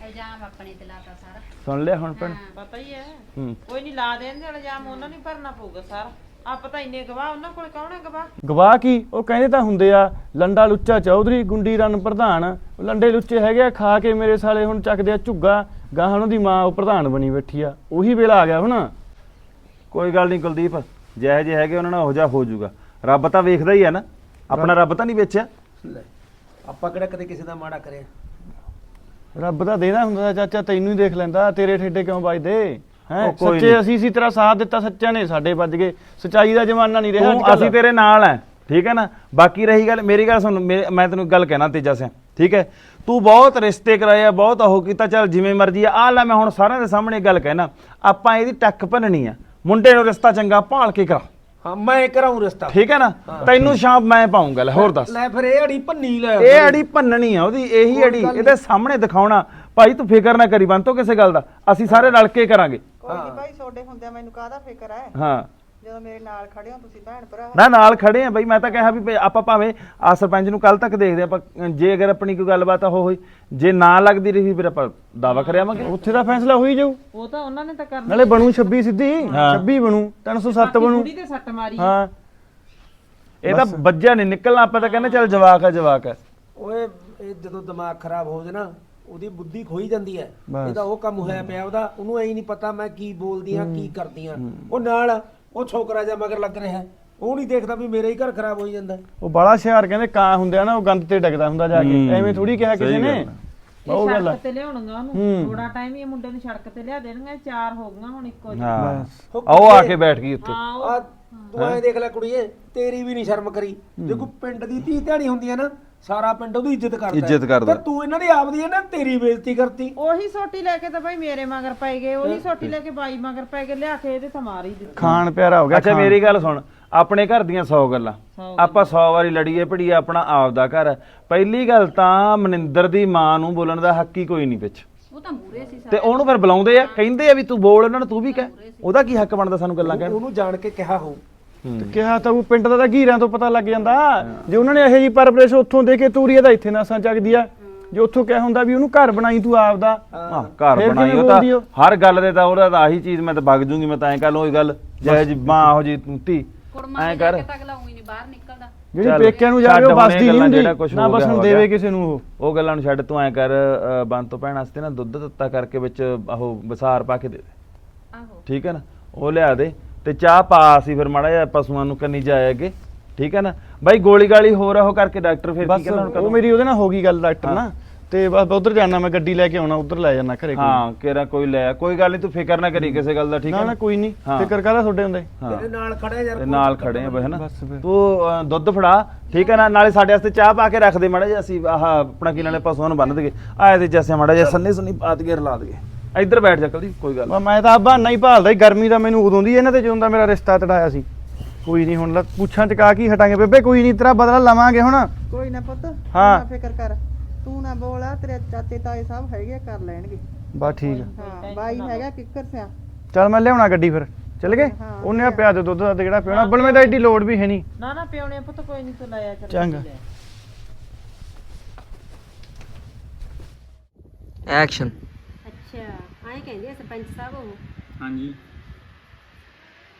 Speaker 7: ਇਲਜ਼ਾਮ ਆਪਣੇ ਤੇ ਲਾਤਾ ਸਾਰਾ
Speaker 2: ਸੁਣ ਲਿਆ ਹੁਣ ਭੈਣ।
Speaker 8: ਪਤਾ ਹੀ ਹੈ।
Speaker 2: ਹੂੰ।
Speaker 8: ਕੋਈ ਨਹੀਂ ਲਾ ਦੇਣ ਦੇ ਇਲਜ਼ਾਮ ਉਹਨਾਂ ਨੂੰ ਹੀ ਭਰਨਾ ਪਊਗਾ ਸਾਰਾ। ਆਪ ਤਾਂ ਇੰਨੇ ਗਵਾਹ ਉਹਨਾਂ ਕੋਲ ਕੌਣ ਹੈ ਗਵਾਹ?
Speaker 4: ਗਵਾਹ ਕੀ? ਉਹ ਕਹਿੰਦੇ ਤਾਂ ਹੁੰਦੇ ਆ ਲੰਡਾ ਲੁੱਚਾ ਚੌਧਰੀ ਗੁੰਡੀ ਰਨ ਪ੍ਰਧਾਨ। ਉਹ ਲੰਡੇ ਲੁੱਚੇ ਹੈਗੇ ਆ ਖਾ ਕੇ ਮੇਰੇ ਸਾਲੇ ਹੁਣ ਚੱਕਦੇ ਆ ਝੁੱਗਾ। ਗਾਹਾਂ ਉਹਨਾਂ ਦੀ ਮਾਂ ਉਹ ਪ੍ਰਧਾਨ ਬਣੀ ਬੈਠੀ ਆ। ਉਹੀ ਵੇਲਾ ਆ ਗਿਆ ਹੁਣ।
Speaker 2: ਕੋਈ ਗੱਲ ਨਹੀਂ ਕੁਲਦੀਪ ਜਿਹੇ ਜਿਹੇ ਹੈਗੇ ਉਹਨਾਂ ਨਾਲ ਹੋ ਜਾ ਹੋ ਜਾਊਗਾ। ਰੱਬ ਤਾਂ ਵੇਖਦਾ ਹੀ ਹੈ ਨਾ। ਆਪਣਾ ਰੱਬ ਤਾਂ ਨਹੀਂ ਵੇਚਿਆ।
Speaker 5: ਲੈ, ਆਪਾਂ ਕਿਹੜਾ ਕਦੇ ਕਿਸੇ ਦਾ ਮਾੜਾ ਕਰਿਆ?
Speaker 4: ਰੱਬ ਤਾਂ ਦੇਦਾ ਹੁੰਦਾ ਚਾਚਾ ਤੈਨੂੰ ਹੀ ਦੇਖ ਲੈਂਦਾ ਤੇਰੇ ਠੇਡੇ ਕਿਉਂ ਵੱਜਦੇ? ਹੈ
Speaker 2: ਉਹ ਕੋਈ
Speaker 4: ਸੱਚੇ
Speaker 2: ਨੀ।
Speaker 4: ਅਸੀਂ ਸੀ ਤੇਰਾ ਸਾਥ ਦਿੱਤਾ ਸੱਚਿਆਂ ਨੇ ਸਾਡੇ ਵੱਜ ਗਏ। ਸਚਾਈ ਦਾ ਜ਼ਮਾਨਾ ਨਹੀਂ ਰਿਹਾ
Speaker 2: ਤੂੰ। ਅਸੀਂ ਤੇਰੇ ਨਾਲ ਹੈ ਠੀਕ ਹੈ ਨਾ? ਬਾਕੀ ਰਹੀ ਗੱਲ ਮੇਰੀ ਗੱਲ ਸੁਣ ਮੇਰੇ- ਮੈਂ ਤੈਨੂੰ ਗੱਲ ਕਹਿਣਾ ਤੇਜਾ ਸਿਆ ਠੀਕ ਹੈ ਤੂੰ ਬਹੁਤ ਰਿਸ਼ਤੇ ਕਰਾਏ ਆ ਬਹੁਤ ਉਹ ਕੀਤਾ ਚੱਲ ਜਿਵੇਂ ਮਰਜ਼ੀ ਆ। ਆ ਲੈ ਮੈਂ ਹੁਣ ਸਾਰਿਆਂ ਦੇ ਸਾਹਮਣੇ ਗੱਲ ਕਹਿਣਾ ਆਪਾਂ ਇਹਦੀ ਟੱਕ ਭੰਨਣੀ ਆ। ਮੁੰਡੇ ਨੂੰ ਰਿਸ਼ਤਾ ਚੰਗਾ ਭਾਲ ਕੇ ਕਰਾ।
Speaker 5: ਹਾਂ ਮੈਂ ਕਰਾਉਂ ਰਿਸ਼ਤਾ।
Speaker 2: ਠੀਕ ਹੈ ਨਾ? ਤੈਨੂੰ ਸ਼ਾਮ ਮੈਂ ਪਾਉਂਗਾ ਲੈ ਹੋਰ ਦੱਸ।
Speaker 5: ਲੈ ਫਿਰ ਇਹ ਅੜੀ ਭੰਨੀ ਲੈ
Speaker 2: ਇਹ ਅੜੀ ਭੰਨਣੀ ਆ ਉਹਦੀ ਇਹੀ ਅੜੀ। ਇਹਦੇ ਸਾਹਮਣੇ ਦਿਖਾਉਣਾ। ਭਾਈ ਤੂੰ ਫਿਕਰ ਨਾ ਕਰੀ ਬੰਤੋ ਕਿਸੇ ਗੱਲ ਦਾ। ਅਸੀਂ ਸਾਰੇ ਰਲ ਕੇ ਕਰਾਂਗੇ।
Speaker 6: ਕੋਈ ਨਹੀਂ ਭਾਈ ਤੁਹਾਡੇ ਹੁੰਦਿਆਂ ਮੈਨੂੰ ਕਾਹਦਾ ਫਿਕਰ ਹੈ?
Speaker 2: ਹਾਂ।
Speaker 6: ਜਦੋਂ ਮੇਰੇ ਨਾਲ ਖੜੇ ਹੋ ਤੁਸੀਂ ਭੈਣ ਭਰਾ
Speaker 2: ਨਾ ਨਾਲ ਖੜੇ ਆ ਬਈ ਮੈਂ ਤਾਂ ਕਿਹਾ ਵੀ ਆਪਾਂ ਭਾਵੇਂ ਆ ਸਰਪੰਚ ਨੂੰ ਕੱਲ ਤੱਕ ਦੇਖਦੇ ਆਪਾਂ ਜੇ ਅਗਰ ਆਪਣੀ ਕੋਈ ਗੱਲਬਾਤ ਉਹ ਹੋਈ। ਜੇ ਨਾ ਲੱਗਦੀ ਰਹੀ ਫਿਰ ਆਪਾਂ ਦਾਵਾ ਕਰਿਆਵਾਂਗੇ।
Speaker 4: ਉੱਥੇ ਦਾ ਫੈਸਲਾ ਹੋਈ ਜਾਊ।
Speaker 8: ਉਹ ਤਾਂ ਉਹਨਾਂ ਨੇ ਤਾਂ ਕਰਨਾ
Speaker 4: ਨਾਲੇ ਬਣੂ 26 ਸਿੱਧੀ
Speaker 2: ਹਾਂ।
Speaker 4: 26 ਬਣੂ 307
Speaker 8: ਬਾਕੀ
Speaker 4: ਬਣੂ।
Speaker 8: ਕੁੜੀ ਤੇ ਸੱਟ ਮਾਰੀ।
Speaker 4: ਹਾਂ।
Speaker 2: ਇਹ ਤਾਂ ਵੱਜਿਆ ਨਹੀਂ ਨਿਕਲਣਾ ਆਪਾਂ ਤਾਂ ਕਹਿੰਦੇ ਚੱਲ ਜਵਾਕ ਆ ਜਵਾਕ ਆ।
Speaker 5: ਓਏ ਇਹ ਜਦੋਂ ਦਿਮਾਗ ਖਰਾਬ ਹੋ ਜਾਏ ਨਾ ਉਹਦੀ ਬੁੱਧੀ ਖੋਈ ਜਾਂਦੀ ਹੈ। ਇਹਦਾ ਉਹ ਕੰਮ ਹੋਇਆ ਪਿਆ ਉਹਦਾ ਉਹਨੂੰ ਐ ਨਹੀਂ ਪਤਾ ਮੈਂ ਕੀ ਬੋਲਦੀ ਆ ਕੀ ਕਰਦੀ ਆ ਉਹ ਨਾਲ ਉਹ ਛੋਕਰਾ ਜਾ ਮਗਰ ਲੱਗ ਰਿਹਾ। ਹੈ। ਉਹ ਨਹੀਂ ਦੇਖਦਾ ਵੀ ਮੇਰਾ ਹੀ ਘਰ ਖਰਾਬ ਹੋਈ ਜਾਂਦਾ।
Speaker 4: ਉਹ ਬਾਲਾ ਸ਼ਿਆਰ ਕਹਿੰਦੇ ਕਾਂ ਹੁੰਦੇ ਆ ਨਾ ਉਹ ਗੰਦ ਤੇ ਡਿੱਗਦਾ ਹੁੰਦਾ ਜਾ ਕੇ। ਐਵੇਂ ਥੋੜੀ ਕਿਹਾ ਕਿਸੇ ਨੇ। ਉਹ ਗੱਲ ਆ।
Speaker 8: ਸੜਕ ਤੇ ਲਿਆਉਣਗਾ। ਉਹਨੂੰ। ਥੋੜਾ ਟਾਈਮ ਹੀ ਇਹ ਮੁੰਡੇ ਨੂੰ ਸੜਕ ਤੇ ਲਿਆ ਦੇਣਗੇ ਚਾਰ ਹੋ ਗਈਆਂ ਹੁਣ ਇੱਕੋ ਜਿਹੀ।
Speaker 2: ਹਾਂ।
Speaker 5: ਉਹ
Speaker 2: ਉਹ ਆ ਕੇ ਬੈਠ ਗਈ
Speaker 8: ਉਹ
Speaker 5: ਆ ਤੂੰ ਐ ਦੇਖ ਲੈ ਕੁੜੀਏ ਤੇਰੀ ਵੀ ਨਹੀਂ ਸ਼ਰਮ ਕਰੀ। ਜੇ ਕੋਈ ਪਿੰਡ ਦੀ ਧੀ ਧਿਆਣੀ ਹੁੰਦੀ ਹੈ ਨਾ ਸਾਰਾ ਪਿੰਡ ਉਹਦੀ ਇੱਜ਼ਤ ਕਰਦਾ ਹੈ।
Speaker 2: ਇੱਜ਼ਤ ਕਰਦਾ।
Speaker 5: ਪਰ ਤੂੰ ਇਹਨਾਂ ਦੀ ਆਪਦੀ ਹੈ ਨਾ ਤੇਰੀ ਬੇਇੱਜ਼ਤੀ ਕਰਤੀ।
Speaker 8: ਉਹੀ ਸੋਟੀ ਲੈ ਕੇ ਤਾਂ ਭਾਈ ਮੇਰੇ ਮਗਰ ਪੈ ਗਏ ਉਹੀ ਸੋਟੀ ਲੈ ਕੇ ਬਾਈ ਮਗਰ ਪੈ ਗਏ ਲਿਆ ਕੇ ਇਹਦੇ ਤਾਂ ਮਾਰ ਹੀ ਦਿੱਤੀ।
Speaker 4: ਖਾਣ ਪਿਆਰਾ ਹੋ ਗਿਆ।
Speaker 2: ਅੱਛਾ। ਮੇਰੀ ਗੱਲ ਸੁਣ। ਆਪਣੇ ਘਰ ਦੀਆਂ 100 ਗੱਲਾਂ। ਆਪਾਂ 100 ਵਾਰੀ ਲੜੀਏ ਭੜੀਏ ਆਪਣਾ ਆਪ ਦਾ ਘਰ। ਹੈ। ਪਹਿਲੀ ਗੱਲ ਤਾਂ ਮਨਿੰਦਰ ਦੀ ਮਾਂ ਨੂੰ ਬੋਲਣ ਦਾ ਹੱਕ ਹੀ ਕੋਈ ਨਹੀਂ ਵਿੱਚ।
Speaker 7: ਉਹ ਤਾਂ ਮੂਰੇ ਸੀ
Speaker 2: ਤੇ ਉਹਨੂੰ ਫਿਰ ਬੁਲਾਉਂਦੇ ਆ ਕਹਿੰਦੇ ਆ ਵੀ ਤੂੰ ਬੋਲ ਉਹਨਾਂ ਨੂੰ ਤੂੰ ਵੀ ਕਹਿ। ਉਹਦਾ ਕੀ ਹੱਕ ਬਣਦਾ ਸਾਨੂੰ ਗੱਲਾਂ ਕਹਿਣ
Speaker 5: ਉਹਨੂੰ ਜਾਣ ਕੇ ਕਿਹਾ ਹੋਊ।
Speaker 4: ਤੇ ਕਿਹਾ ਤਾਂ ਉਹ ਪਿੰਡ ਦਾ ਤਾਂ ਘੀਰਿਆਂ ਤੋਂ ਪਤਾ ਲੱਗ ਜਾਂਦਾ। ਜੇ ਉਹਨਾਂ ਨੇ ਇਹੋ ਜੀ ਪਰਵਰਿਸ਼ ਉੱਥੋਂ ਦੇ ਕੇ ਤੂਰੀਆ ਦਾ ਇੱਥੇ ਨਾਸਾਂ ਚੱਕਦੀ ਆ। ਜੇ ਉੱਥੋਂ ਕਿਹਾ ਹੁੰਦਾ ਵੀ ਉਹਨੂੰ ਘਰ ਬਣਾਈ ਤੂੰ ਆਪਦਾ।
Speaker 2: ਹਾਂ ਘਰ
Speaker 4: ਫਿਰ
Speaker 2: ਬਣਾਈ
Speaker 4: ਕਿਵੇਂ
Speaker 2: ਉਹ
Speaker 4: ਬੋਲਦੀ ਉਹ?
Speaker 2: ਤਾਂ ਹਰ ਗੱਲ ਦੇ ਤਾਂ ਉਹਦਾ ਤਾਂ ਆਹੀ ਚੀਜ਼ ਮੈਂ ਤਾਂ ਵਗ ਜੂੰਗੀ ਮੈਂ ਤਾਂ ਐਂ ਕਰ ਲਵਾਂ ਉਹ ਗੱਲ। ਜੈ ਜੀ ਮਾਂ ਉਹ ਜੀ ਤੂੰ ਧੀ।
Speaker 7: ਕੁੜਮਾ
Speaker 2: ਐਂ
Speaker 7: ਦੇ ਜਾ
Speaker 2: ਕਰ।
Speaker 7: ਕੇ ਤਾਂ ਅਗਲਾ ਊਂ ਹੀ ਨਹੀਂ ਬਾਹਰ ਨਿਕਲਦਾ।
Speaker 4: ਜਿਹੜੀ
Speaker 2: ਚੱਲ,
Speaker 4: ਪੇਕਿਆਂ ਨੂੰ ਜਾਵੇ
Speaker 2: ਛੱਡ
Speaker 4: ਉਹ
Speaker 2: ਹੁਣ ਇਹ
Speaker 4: ਬਸਦੀ ਨਹੀਂ
Speaker 2: ਗੱਲਾਂ
Speaker 4: ਹੁੰਦੀ।
Speaker 2: ਜਿਹੜਾ ਕੁਛ
Speaker 4: ਨਾ
Speaker 2: ਹੋ ਗਿਆ,
Speaker 4: ਬਸਣ
Speaker 2: ਹੋ
Speaker 4: ਦੇਵੇ
Speaker 2: ਗਿਆ।
Speaker 4: ਕਿਸੇ ਨੂੰ ਉਹ।
Speaker 2: ਉਹ ਗੱਲਾਂ ਨੂੰ ਛੱਡ ਤੂੰ ਐਂ ਕਰ ਅ, ਬੰਦ ਤੋਂ ਭੈਣ ਵਾਸਤੇ ਨਾ ਦੁੱਧ ਦਿੱਤਾ ਕਰਕੇ ਵਿੱਚ ਉਹ ਬਸਾਰ ਪਾ ਕੇ ਦੇ ਦੇ।
Speaker 7: ਆਹੋ।
Speaker 2: ਠੀਕ ਹੈ ਨਾ? ਉਹ ਲਿਆ ਦੇ ਤੇ ਚਾਹ ਪਾ ਸੀ ਫਿਰ ਮਾੜਾ ਜਿਹਾ ਪਸ਼ੂਆਂ ਨੂੰ ਕੰਨੀ ਜਾਏ ਅੱਗੇ। ਠੀਕ ਹੈ ਨਾ? ਬਾਈ ਗੋਲੀ ਗਾਲੀ ਹੋਰ ਉਹ ਕਰਕੇ ਡਾਕਟਰ ਫਿਰ ਕੀ
Speaker 4: ਬਸ
Speaker 2: ਕਹਿੰਦਾ ਹੁਣ
Speaker 4: ਉਹ
Speaker 2: ਕਦੋਂ?
Speaker 4: ਮੇਰੀ ਉਹਦੇ ਨਾਲ ਹੋ ਗਈ ਗੱਲ ਡਾਕਟਰ ਨਾਲ ਤੇ ਬਸ ਉਧਰ ਜਾਣਾ ਮੈਂ ਗੱਡੀ ਲੈ ਕੇ ਆਉਣਾ ਉਧਰ ਲੈ ਜਾਣਾ ਘਰੇ ਕੋਈ।
Speaker 2: ਹਾਂ ਕਿਹੜਾ ਕੋਈ ਲੈ ਕੋਈ ਗੱਲ ਨਹੀਂ ਤੂੰ ਫਿਕਰ ਨਾ ਕਰੀ ਕਿਸੇ ਗੱਲ ਦਾ ਠੀਕ
Speaker 4: ਨਾ
Speaker 2: ਹੈ?
Speaker 4: ਨਾ ਕੋਈ ਨਹੀਂ
Speaker 2: ਹਾਂ।
Speaker 4: ਫਿਕਰ ਕਾਹਦਾ ਤੁਹਾਡੇ ਹੁੰਦੇ?
Speaker 2: ਹਾਂ।
Speaker 5: ਤੇਰੇ ਨਾਲ ਖੜਿਆ ਯਾਰ
Speaker 2: ਤੇ ਨਾਲ ਖੜੇ ਆ ਬਈ ਹਨਾ
Speaker 4: ਬਸ ਫਿਰ।
Speaker 2: ਤੂੰ ਅ, ਦੁੱਧ ਫੜਾ ਠੀਕ ਹੈ ਨਾ? ਨਾਲੇ ਸਾਡੇ ਵਾਸਤੇ ਚਾਹ ਪਾ ਕੇ ਰੱਖ ਦੇ ਮਾੜਾ ਜਿਹਾ ਅਸੀਂ ਆਹ ਆਪਣਾ ਕੀ ਨਾਲੇ ਪਸ਼ੂਆਂ ਨੂੰ ਬੰਨ ਦਈਏ। ਆਏ ਤੇ ਜੈਸੇ ਮਾੜਾ ਜਿਹਾ ਸੰਨੀ ਸੁਨੀ ਪਾ ਦਈਏ ਰਲਾ ਦਈਏ। ਇੱਧਰ ਬੈਠ ਜਾ ਕਲਦੀ ਕੋਈ ਗੱਲ ਨੀ।
Speaker 4: ਮੈਂ- ਮੈਂ ਤਾਂ ਬਹਾਨਾ ਹੀ ਭਾਲਦਾ ਹੀ ਗਰਮੀ ਦਾ ਮੈਨੂੰ ਉਦੋਂ ਦੀ ਇਹਨਾਂ ਤੇ ਜਦੋਂ ਦਾ ਮੇਰਾ ਰਿਸ਼ਤਾ ਤੜਾਇਆ ਸੀ। ਕੋਈ ਨਹੀਂ ਹੁਣ ਲੈ ਪੁੱਛਾਂ ਚਕਾ ਕੀ ਹਟਾਂਗੇ ਬੇਬੇ ਕੋਈ ਨਹੀਂ ਤੇਰਾ ਬਦਲਾ ਲਵਾਂਗੇ ਹੁਣ।
Speaker 8: ਕੋਈ
Speaker 6: ਨਾ ਪੁੱਤ
Speaker 2: ਹਾਂ।
Speaker 6: ਨਾ ਫਿਕਰ ਕਰ। ਤੂੰ ਨਾ ਬੋਲ ਆ ਤੇਰੇ ਚਾਚੇ ਤਾਏ ਸਭ ਹੈਗੇ ਆ, ਕਰ ਲੈਣਗੇ।
Speaker 2: ਬਸ ਠੀਕ ਆ।
Speaker 6: ਹਾਂ ਬਾਈ ਹੈਗਾ ਕਿੱਕਰ ਸਿਆ।
Speaker 2: ਚੱਲ ਮੈਂ ਲਿਆਉਣਾ ਗੱਡੀ ਫਿਰ। ਚੱਲ ਗਏ?
Speaker 6: ਹਾਂ,
Speaker 2: ਉਹਨੇ ਆ ਪਿਆ ਦੇ ਦੁੱਧ ਦਾ ਤੇ ਜਿਹੜਾ ਪਿਆਉਣਾ ਬਲਵੇਂ ਤਾਂ ਐਡੀ ਲੋੜ ਵੀ ਹੈ ਨਹੀਂ।
Speaker 8: ਨਾ ਨਾ ਪਿਉਣੇ ਪੁੱਤ ਕੋਈ ਨਹੀਂ ਤੂੰ ਲਾਇਆ ਕਰ
Speaker 2: ਚੰਗਾ।
Speaker 9: ਐਕਸ਼ਨ
Speaker 10: ਅੱਛਾ ਆਏ ਕਹਿੰਦੇ ਆ ਸਰਪੰਚ ਸਾਹਿਬ ਉਹ।
Speaker 3: ਹਾਂਜੀ।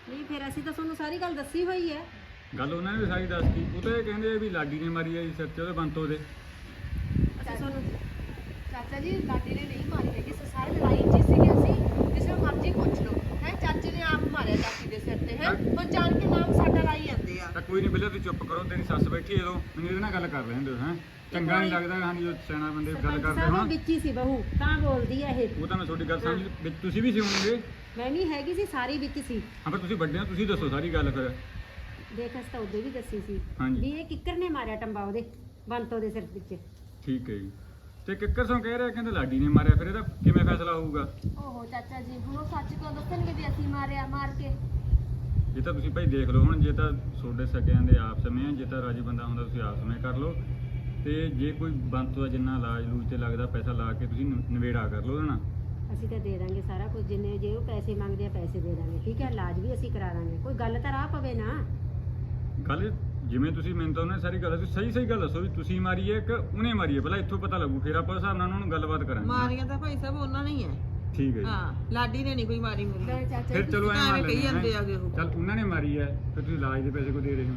Speaker 10: ਨਹੀਂ ਫਿਰ ਅਸੀਂ ਤਾਂ ਤੁਹਾਨੂੰ ਸਾਰੀ ਗੱਲ ਦੱਸੀ ਹੋਈ ਹੈ
Speaker 3: ਗੱਲ ਉਹਨਾਂ ਨੇ ਵੀ ਸਾਰੀ ਦੱਸਤੀ। ਉਹ ਤਾਂ ਇਹ ਕਹਿੰਦੇ ਆ ਵੀ ਲਾਡੀ ਨੇ ਮਾਰੀ ਆ ਜੀ ਸਿਰ 'ਚ ਉਹਦੇ ਬੰਤੋ ਦੇ।
Speaker 7: ਚਾਚਾ ਜੀ ਲਾਡੀ ਨੇ ਨਹੀਂ ਮਾਰੀ ਹੈਗੀ ਅਸੀਂ ਸਾਰੇ ਲੜਾਈ ਚ ਹੀ ਸੀਗੇ ਅਸੀਂ ਕਿਸੇ ਨੂੰ ਮਰਜ਼ੀ ਪੁੱਛ ਲਓ। ਹੈ ਚਾਚੇ ਨੇ ਆਪ ਮਾਰਿਆ ਚਾਚੀ ਦੇ ਸਿਰ ਤੇ ਹੈ? ਉਹ ਜਾਣ ਕੇ ਨਾਮ ਸਾਡਾ ਲਾਈ ਜਾਂਦੇ ਆ।
Speaker 3: ਤਾਂ ਕੋਈ ਨਹੀਂ ਬਿੱਲੇ ਤੂੰ ਚੁੱਪ ਕਰੋ ਤੇਰੀ ਸੱਸ ਬੈਠੀ ਹੈ ਉਦੋਂ ਮੈਨੂੰ ਇਹਦੇ ਨਾਲ ਗੱਲ ਕਰ ਲੈਣ ਦਿਓ ਹੈ? ਚੰਗਾ ਨਹੀਂ ਲੱਗਦਾ ਹਾਂਜੀ ਜੋ ਸਿਆਣਾ ਬੰਦੇ ਗੱਲ ਕਰਦੇ ਹੋਣ।
Speaker 10: ਵਿੱਚ ਹੀ ਸੀ ਬਹੂ ਤਾਂ ਬੋਲਦੀ ਆ ਇਹ।
Speaker 3: ਉਹ ਤਾਂ ਮੈਂ ਤੁਹਾਡੀ ਗੱਲ ਸਮਝ ਵਿੱਚ ਤੁਸੀਂ ਵੀ ਸੀ ਹੋਣਗੇ।
Speaker 10: ਮੈਂ ਵੀ ਹੈਗੀ ਸੀ ਸਾਰੀ ਵਿੱਚ ਸੀ।
Speaker 3: ਹਾਂ ਪਰ ਤੁਸੀਂ ਵੱਡੇ ਹੋ ਤੁਸੀਂ ਦੱਸੋ ਸਾਰੀ ਗੱਲ ਫਿਰ।
Speaker 10: ਦੇਖ ਅਸੀਂ ਤਾਂ ਉਦੋਂ ਵੀ ਦੱਸੀ ਸੀ। ਵੀ ਇਹ ਕਿੱਕਰ ਨੇ ਮਾਰਿਆ ਟੰਬਾ ਉਹਦੇ ਬੰਤੋ ਦੇ ਸਿਰ ਵਿੱਚ।
Speaker 3: ਠੀਕ ਹੈ ਜੀ। ਤੇ ਕਿੱਕਰ ਸੋਂ ਕਹਿ ਰਿਹਾ ਕਹਿੰਦੇ ਲਾਡੀ ਨੇ ਮਾਰਿਆ ਫਿਰ ਇਹਦਾ ਕਿਵੇਂ ਫੈਸਲਾ ਹੋਊਗਾ?
Speaker 7: ਓਹੋ ਚਾਚਾ ਜੀ ਹੁਣ ਉਹ ਸੱਚ ਕਿਉਂ ਦੱਸਣਗੇ ਵੀ ਅਸੀਂ ਮਾਰਿਆ ਮਾਰ ਕੇ?
Speaker 3: ਇਹ ਤਾਂ ਤੁਸੀਂ ਭਾਈ ਦੇਖ ਲਓ ਹੁਣ ਜੇ ਤਾਂ ਤੁਹਾਡੇ ਸਕਿਆਂ ਦੇ ਆਪ ਸਮੇਂ ਆ ਜੇ ਤਾਂ ਰਾਜੀ ਬੰਦਾ ਹੁੰਦਾ ਤੁਸੀਂ ਆਪ ਸਮੇਂ ਕਰ ਲਓ। ਤੇ ਜੇ ਕੋਈ ਬੰਤੋ ਦਾ ਜਿੰਨਾ ਇਲਾਜ ਲੂਜ ਤੇ ਲੱਗਦਾ ਪੈਸਾ ਲਾ ਕੇ ਤੁਸੀਂ ਨ- ਨਿਬੇੜਾ ਕਰ ਲਓ ਉਹਦੇ ਨਾਲ
Speaker 10: ਅਸੀਂ ਤਾਂ ਦੇ ਦਾਂਗੇ ਸਾਰਾ ਕੁਝ ਜਿੰਨੇ ਜੇ ਉਹ ਪੈਸੇ ਮੰਗਦੇ ਆ ਪੈਸੇ ਦੇ ਦਾਂਗੇ ਠੀਕ ਹੈ? ਇਲਾਜ ਵੀ ਅਸੀਂ ਕਰਾ ਦਾਂਗੇ। ਕੋਈ ਗੱਲ ਤਾਂ ਰਾਹ ਪਵੇ ਨਾ।
Speaker 3: ਗੱਲ ਜਿਵੇਂ ਤੁਸੀਂ ਮੈਨੂੰ ਤਾਂ ਉਹਨੇ ਸਾਰੀ ਗੱਲ ਤੁਸੀਂ ਸਹੀ ਸਹੀ ਗੱਲ ਦੱਸੋ ਵੀ ਤੁਸੀਂ ਮਾਰੀ ਹੈ ਕਿ ਉਹਨੇ ਮਾਰੀ ਹੈ ਪਹਿਲਾਂ ਇੱਥੋਂ ਪਤਾ ਲੱਗੂ ਫਿਰ ਆਪਾਂ ਹਿਸਾਬ ਨਾਲ ਉਹਨਾਂ ਨੂੰ ਗੱਲਬਾਤ ਕਰਾਂਗੇ।
Speaker 6: ਮਾਰੀਆਂ ਤਾਂ ਭਾਈ ਸਾਹਿਬ ਉਹਨਾਂ ਨੇ ਹੀ ਹੈ
Speaker 3: ਠੀਕ ਹੈ ਜੀ।
Speaker 6: ਹਾਂ ਲਾਡੀ ਨੇ ਨਹੀਂ ਕੋਈ ਮਾਰੀ ਮੁਰੀ
Speaker 3: ਫਿਰ ਚਲੋ ਐਂ ਮੰਨ
Speaker 6: ਐਵੇਂ ਕਹੀ ਜਾਂਦੇ ਆਗੇ ਉਹ।
Speaker 3: ਚੱਲ ਉਹਨਾਂ ਨੇ ਮਾਰੀ ਹੈ ਫਿਰ ਤੁਸੀਂ ਇਲਾਜ ਦੇ ਪੈਸੇ ਕੋ ਦੇ ਰਹੇ ਹੋ।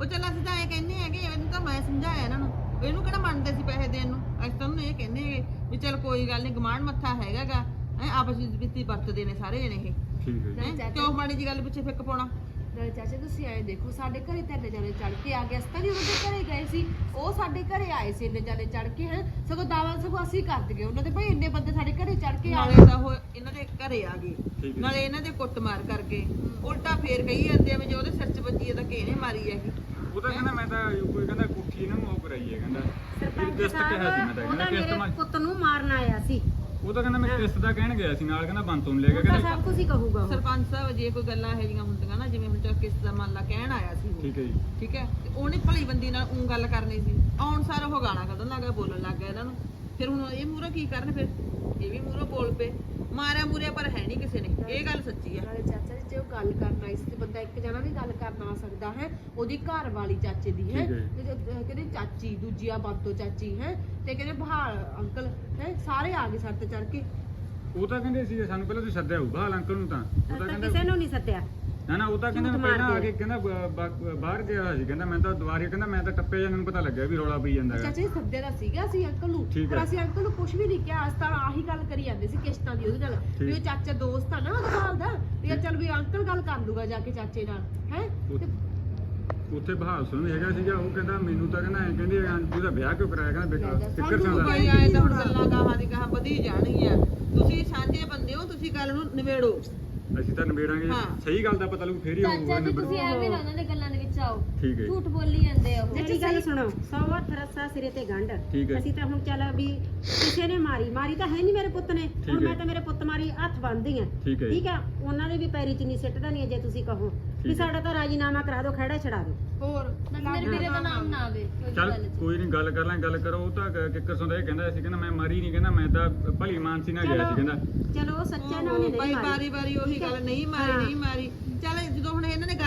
Speaker 6: ਉਹ ਚੱਲ ਅਸੀਂ ਤਾਂ ਇਹ ਕਹਿੰਦੇ ਹੈਗੇ ਇਹਨੂੰ ਤਾਂ ਮੈਂ ਸਮਝਾਇਆ ਇਹਨਾਂ ਨੂੰ। ਇਹਨੂੰ ਕਿਹੜਾ ਮੰਨਦੇ ਸੀ ਪੈਸੇ ਦੇਣ ਨੂੰ? ਅਸੀਂ ਤਾਂ ਉਹਨੂੰ ਇਹ ਕਹਿੰਦੇ ਹੈਗੇ ਵੀ ਚੱਲ ਕੋਈ ਗੱਲ ਨਹੀਂ ਗਮਾਂਡ ਮੱਥਾ ਹੈਗਾਗਾ। ਹੈ ਆਪਸ ਵਿੱਚ ਵਿੱਤੀ ਵਰਤਦੇ ਨੇ ਸਾਰੇ ਜਣੇ ਇਹ।
Speaker 3: ਠੀਕ ਹੈ ਜੀ।
Speaker 6: ਹੈਂ? ਕਿਉਂ ਮਾੜੀ ਜੀ ਗੱਲ ਪਿੱਛੇ ਫਿੱਕ ਪਾਉਣਾ?
Speaker 7: ਨਾਲੇ ਚਾਚਾ ਤੁਸੀਂ ਆਏ ਦੇਖੋ ਸਾਡੇ ਘਰੇ ਤਿੰਨ ਜਣੇ ਚੜ ਕੇ ਆ ਗਏ। ਅਸੀਂ ਤਾਂ ਨਹੀਂ ਉਹਨਾਂ ਦੇ ਘਰੇ ਗਏ ਸੀ। ਉਹ ਸਾਡੇ ਘਰੇ ਆਏ ਸੀ ਇੰਨੇ ਜਣੇ ਚੜ ਕੇ ਹੈ। ਸਗੋਂ ਦਾਵਾ ਸਗੋਂ ਅਸੀਂ ਕਰ ਦਈਏ ਉਹਨਾਂ ਦੇ ਭਾਈ ਇੰਨੇ ਬੰਦੇ ਸਾਡੇ ਘਰੇ ਚੜ ਕੇ ਆ
Speaker 6: ਨਾਲੇ ਤਾਂ ਉਹ ਇਹਨਾਂ ਦੇ ਘਰੇ ਆ ਗਏ। ਨਾਲੇ ਇਹਨਾਂ ਦੇ ਕੁੱਟਮਾਰ ਕਰ ਗਏ। ਉਲਟਾ ਫੇਰ ਕਹੀ ਜਾਂਦੇ ਆ ਵੀ ਜੇ ਉਹਦੇ ਸਿਰ 'ਚ ਵੱਜੀ ਹੈ ਤਾਂ ਕਿਹਨੇ ਮਾਰੀ ਹੈਗੀ
Speaker 3: ਉਹ ਤਾਂ ਕਹਿੰਦਾ ਮੈਂ ਤਾਂ ਕੋਈ ਕਹਿੰਦਾ ਕੁੱਠੀ ਇਹਨਾਂ ਨੂੰ ਉਹ ਕਰਾਈ ਹੈ ਕਹਿੰਦਾ।
Speaker 10: ਸਰਪੰਚ
Speaker 3: ਕਿਸ਼ਤ ਕਿਹਾ ਸੀ ਮੈਂ ਤਾਂ
Speaker 10: ਸਾਹਿਬ ਉਹ
Speaker 3: ਕਹਿੰਦਾ
Speaker 10: ਤਾਂ
Speaker 3: ਕਿਸ਼ਤ
Speaker 10: ਮੇਰੇ ਪੁੱਤ ਨੂੰ ਮਾਰਨ ਆਇਆ ਸੀ।
Speaker 3: ਉਹ ਤਾਂ ਕਹਿੰਦਾ ਮੈਂ ਕਿਸ਼ਤ ਦਾ ਕਹਿਣ ਗਿਆ ਸੀ ਨਾਲ ਕਹਿੰਦਾ ਬੰਤੋਂ ਨੂੰ ਲੈ ਕੇ
Speaker 10: ਉਹ ਤਾਂ
Speaker 3: ਕਹਿੰਦਾ
Speaker 10: ਸਭ ਕੁਝ ਹੀ ਕਹੂਗਾ ਉਹ।
Speaker 6: ਸਰਪੰਚ ਸਾਹਿਬ ਜੇ ਕੋਈ ਗੱਲਾਂ ਇਹੋ ਜਿਹੀਆਂ ਹੁੰਦੀਆਂ ਨਾ ਜਿਵੇਂ ਹੁਣ ਚੱਲ ਕਿਸ ਦਾ ਮੰਨ ਲਾ ਕਹਿਣ ਆਇਆ ਸੀ ਉਹ।
Speaker 3: ਠੀਕ ਹੈ ਜੀ।
Speaker 6: ਠੀਕ ਹੈ? ਤੇ ਉਹਨੇ ਭਲੀ ਬੰਦੀ ਨਾਲ ਉਹ ਗੱਲ ਕਰਨੀ ਸੀ। ਆਉਣ ਸਾਰ ਉਹ ਗਾਣਾ ਕੱਢਣ ਲੱਗ ਬੋਲਣ ਲੱਗ ਗਿਆ ਇਹਨਾਂ ਨੂੰ। ਫਿਰ ਹੁਣ ਇਹ ਮੂਹਰੇ ਕੀ ਕਰਨ ਫਿਰ? ਇਹ ਵੀ ਮੂਹਰੇ ਬੋਲ ਪਏ। ਮਾਰਿਆ ਮੂਰਿਆ ਪਰ ਹੈ ਨਹੀਂ ਕਿਸੇ ਨੇ। ਇਹ ਗੱਲ ਸੱਚੀ ਆ
Speaker 7: ਨਾਲੇ ਚਾਚਾ ਜੀ ਜੇ ਉਹ ਗੱਲ ਕਰਨ ਆਈ ਸੀ ਤੇ ਬੰਦਾ ਇੱਕ ਜਣਾ ਵੀ ਗੱਲ ਕਰਨ ਆ ਸਕਦਾ ਹੈ ਉਹਦੀ ਘਰ ਵਾਲੀ ਚਾਚੇ ਦੀ ਹੈ।
Speaker 3: ਠੀਕ ਹੈ।
Speaker 7: ਤੇ ਜ- ਅਹ ਕਹਿੰਦੇ ਚਾਚੀ ਦੂਜੀ ਆ ਬੰਤੋ ਚਾਚੀ ਹੈ। ਤੇ ਕਹਿੰਦੇ ਬਹਾਲ ਅੰਕਲ ਹੈ ਸਾਰੇ ਆ ਗਏ ਸਾਡੇ ਤੇ ਚੜ ਕੇ।
Speaker 3: ਉਹ ਤਾਂ ਕਹਿੰਦੇ ਸੀ ਸਾਨੂੰ ਪਹਿਲਾਂ ਤੁਸੀਂ ਸੱਦਿਆ ਹੋਊਗਾ ਹਾਲ ਅੰਕਲ ਨੂੰ ਤਾਂ। ਉਹ ਤਾਂ
Speaker 10: ਤਾਂ
Speaker 3: ਕਹਿੰਦਾ
Speaker 10: ਕਿਸੇ ਨੂੰ ਨਹੀਂ ਸੱਦਿਆ।
Speaker 3: ਨਾ ਨਾ ਉਹ ਤਾਂ ਕਹਿੰਦਾ ਪਹਿਲਾਂ ਆ ਕੇ। ਕਹਿੰਦਾ ਬਾਹਰ ਗਿਆ ਹੋਇਆ ਸੀ ਕਹਿੰਦਾ ਮੈਂ ਤਾਂ ਦੁਬਾਰੇ ਕਹਿੰਦਾ ਮੈਂ ਤਾਂ ਟੱਪੇ ਜਾਂ ਮੈਨੂੰ ਪਤਾ ਲੱਗਿਆ ਵੀ ਰੌਲਾ ਪਈ ਜਾਂਦਾ ਹੈ
Speaker 7: ਚਾਚਾ ਜੀ ਸੱਦੇ ਦਾ ਸੀਗਾ ਅਸੀਂ ਅੰਕਲ ਨੂੰ ਪਰ। ਅਸੀਂ ਅੰਕਲ ਨੂੰ ਕੁਝ ਵੀ ਨਹੀਂ ਕਿਹਾ ਅਸੀਂ ਤਾਂ ਆਹੀ ਗੱਲ ਕਰੀ ਜਾਂਦੇ ਸੀ ਕਿਸ਼ਤਾਂ ਦੀ ਉਹਦੇ ਨਾਲ ਵੀ ਉਹ। ਚਾਚਾ ਦੋਸਤ ਆ ਨਾ ਅਦਵਾਲ ਦਾ ਵੀ ਚੱਲ ਵੀ ਅੰਕਲ ਗੱਲ ਕਰ ਲੂਗਾ ਜਾ ਕੇ ਚਾਚੇ ਨਾਲ ਹੈ।
Speaker 3: ਉੱਥੇ ਬਹਾਲ ਸੁਣ ਵੀ ਹੈਗਾ ਸੀਗਾ ਉਹ ਕਹਿੰਦਾ ਮੈਨੂੰ ਤਾਂ ਕਹਿੰਦਾ ਐਂ ਕਹਿੰਦੇ ਆਂ, ਉਹਦਾ ਵਿਆਹ ਕਿਉਂ ਕਰਾਇਆ? ਕਹਿੰਦਾ ਬੇਟਾ
Speaker 7: ਦੱਸ,
Speaker 3: ਫਿਕਰ
Speaker 7: ਸਾਨੂੰ
Speaker 6: ਕੋਈ ਆਏ ਤਾਂ ਹੁਣ ਗੱਲਾਂ ਗਾਹਾਂ ਦੀ ਗਾਹਾਂ ਵਧੀ ਜਾਣਗੀਆਂ। ਤੁਸੀਂ ਸਾਂਝੇ ਬੰਦੇ ਹੋ ਤੁਸੀਂ ਗੱਲ ਨੂੰ ਨਿਬੇੜੋ।
Speaker 3: ਅਸੀਂ ਤਾਂ ਨਿਬੇੜਾਂਗੇ। ਸਹੀ ਗੱਲ ਦਾ ਪਤਾ ਲੱਗੂ ਫੇਰ ਹੀ ਹੋਊਗਾ
Speaker 7: ਤੁਸੀਂ ਐਵੇਂ ਨਾ ਉਹਨਾਂ ਦੇ ਗੱਲਾਂ ਦੇ ਵਿੱਚ ਆਓ
Speaker 3: ਠੀਕ ਹੈ ਜੀ।
Speaker 7: ਝੂਠ ਬੋਲੀ ਜਾਂਦੇ ਆ ਉਹ।
Speaker 10: ਮੇਰੀ ਗੱਲ ਸੁਣੋ ਸੌ ਹੱਥ ਰੱਸਾ ਸਿਰੇ ਤੇ ਗੰਢ।
Speaker 3: ਠੀਕ ਹੈ।
Speaker 10: ਅਸੀਂ ਤਾਂ ਹੁਣ ਚੱਲ ਵੀ ਕਿਸੇ ਨੇ ਮਾਰੀ। ਮਾਰੀ ਤਾਂ ਹੈ ਨਹੀਂ ਮੇਰੇ ਪੁੱਤ ਨੇ।
Speaker 3: ਠੀਕ
Speaker 10: ਹੁਣ
Speaker 3: ਹੈ।
Speaker 10: ਮੈਂ ਤਾਂ ਮੇਰੇ ਪੁੱਤ ਮਾਰੀ ਹੱਥ ਬੰਨਦੀ ਆ
Speaker 3: ਠੀਕ ਹੈ ਜੀ।
Speaker 10: ਠੀਕ ਆ? ਉਹਨਾਂ ਦੇ ਵੀ ਪੈਰੀ ਚ ਨਹੀਂ ਸਿੱਟਦਾ ਨਹੀਂ ਜੇ ਤੁਸੀਂ ਕਹੋ।
Speaker 3: ਠੀਕ
Speaker 10: ਵੀ
Speaker 3: ਹੈ।
Speaker 10: ਸਾਡਾ ਤਾਂ ਰਾਜੀਨਾਮਾ ਕਰਾ ਦਿਓ ਖੜਾ ਛੜਾ ਦਿਓ।
Speaker 6: ਹੋਰ
Speaker 7: ਮੇਰੇ ਵੀਰੇ ਦਾ ਨਾਮ ਨਾ ਆਵੇ ਕੋਈ
Speaker 3: ਚੱਲ
Speaker 7: ਗੱਲ 'ਚ।
Speaker 3: ਕੋਈ ਨਹੀਂ ਗੱਲ ਕਰ ਲਾਂ ਗੱਲ ਕਰੋ। ਉਹ ਤਾਂ ਕ- ਕਿੱਕਰ ਸੁਣਦਾ ਇਹ ਕਹਿੰਦਾ ਸੀ ਕਹਿੰਦਾ ਮੈਂ ਮਰੀ ਨਹੀਂ ਕਹਿੰਦਾ ਮੈਂ ਤਾਂ ਭਲੀ ਮਾਨਸੀ ਨਾਲ ਗਿਆ ਸੀ ਕਹਿੰਦਾ।
Speaker 10: ਚਲੋ ਉਹ ਸੱਚਾ ਨਾ ਉਹਨੇ ਨਹੀਂ
Speaker 6: ਬਾਰੀ
Speaker 10: ਮਾਰੀ।
Speaker 6: ਬਾਰੀ ਉਹੀ ਗੱਲ ਨਹੀਂ ਮਾਰੀ
Speaker 10: ਹਾਂ।
Speaker 6: ਨਹੀਂ ਮਾਰੀ। ਚੱਲ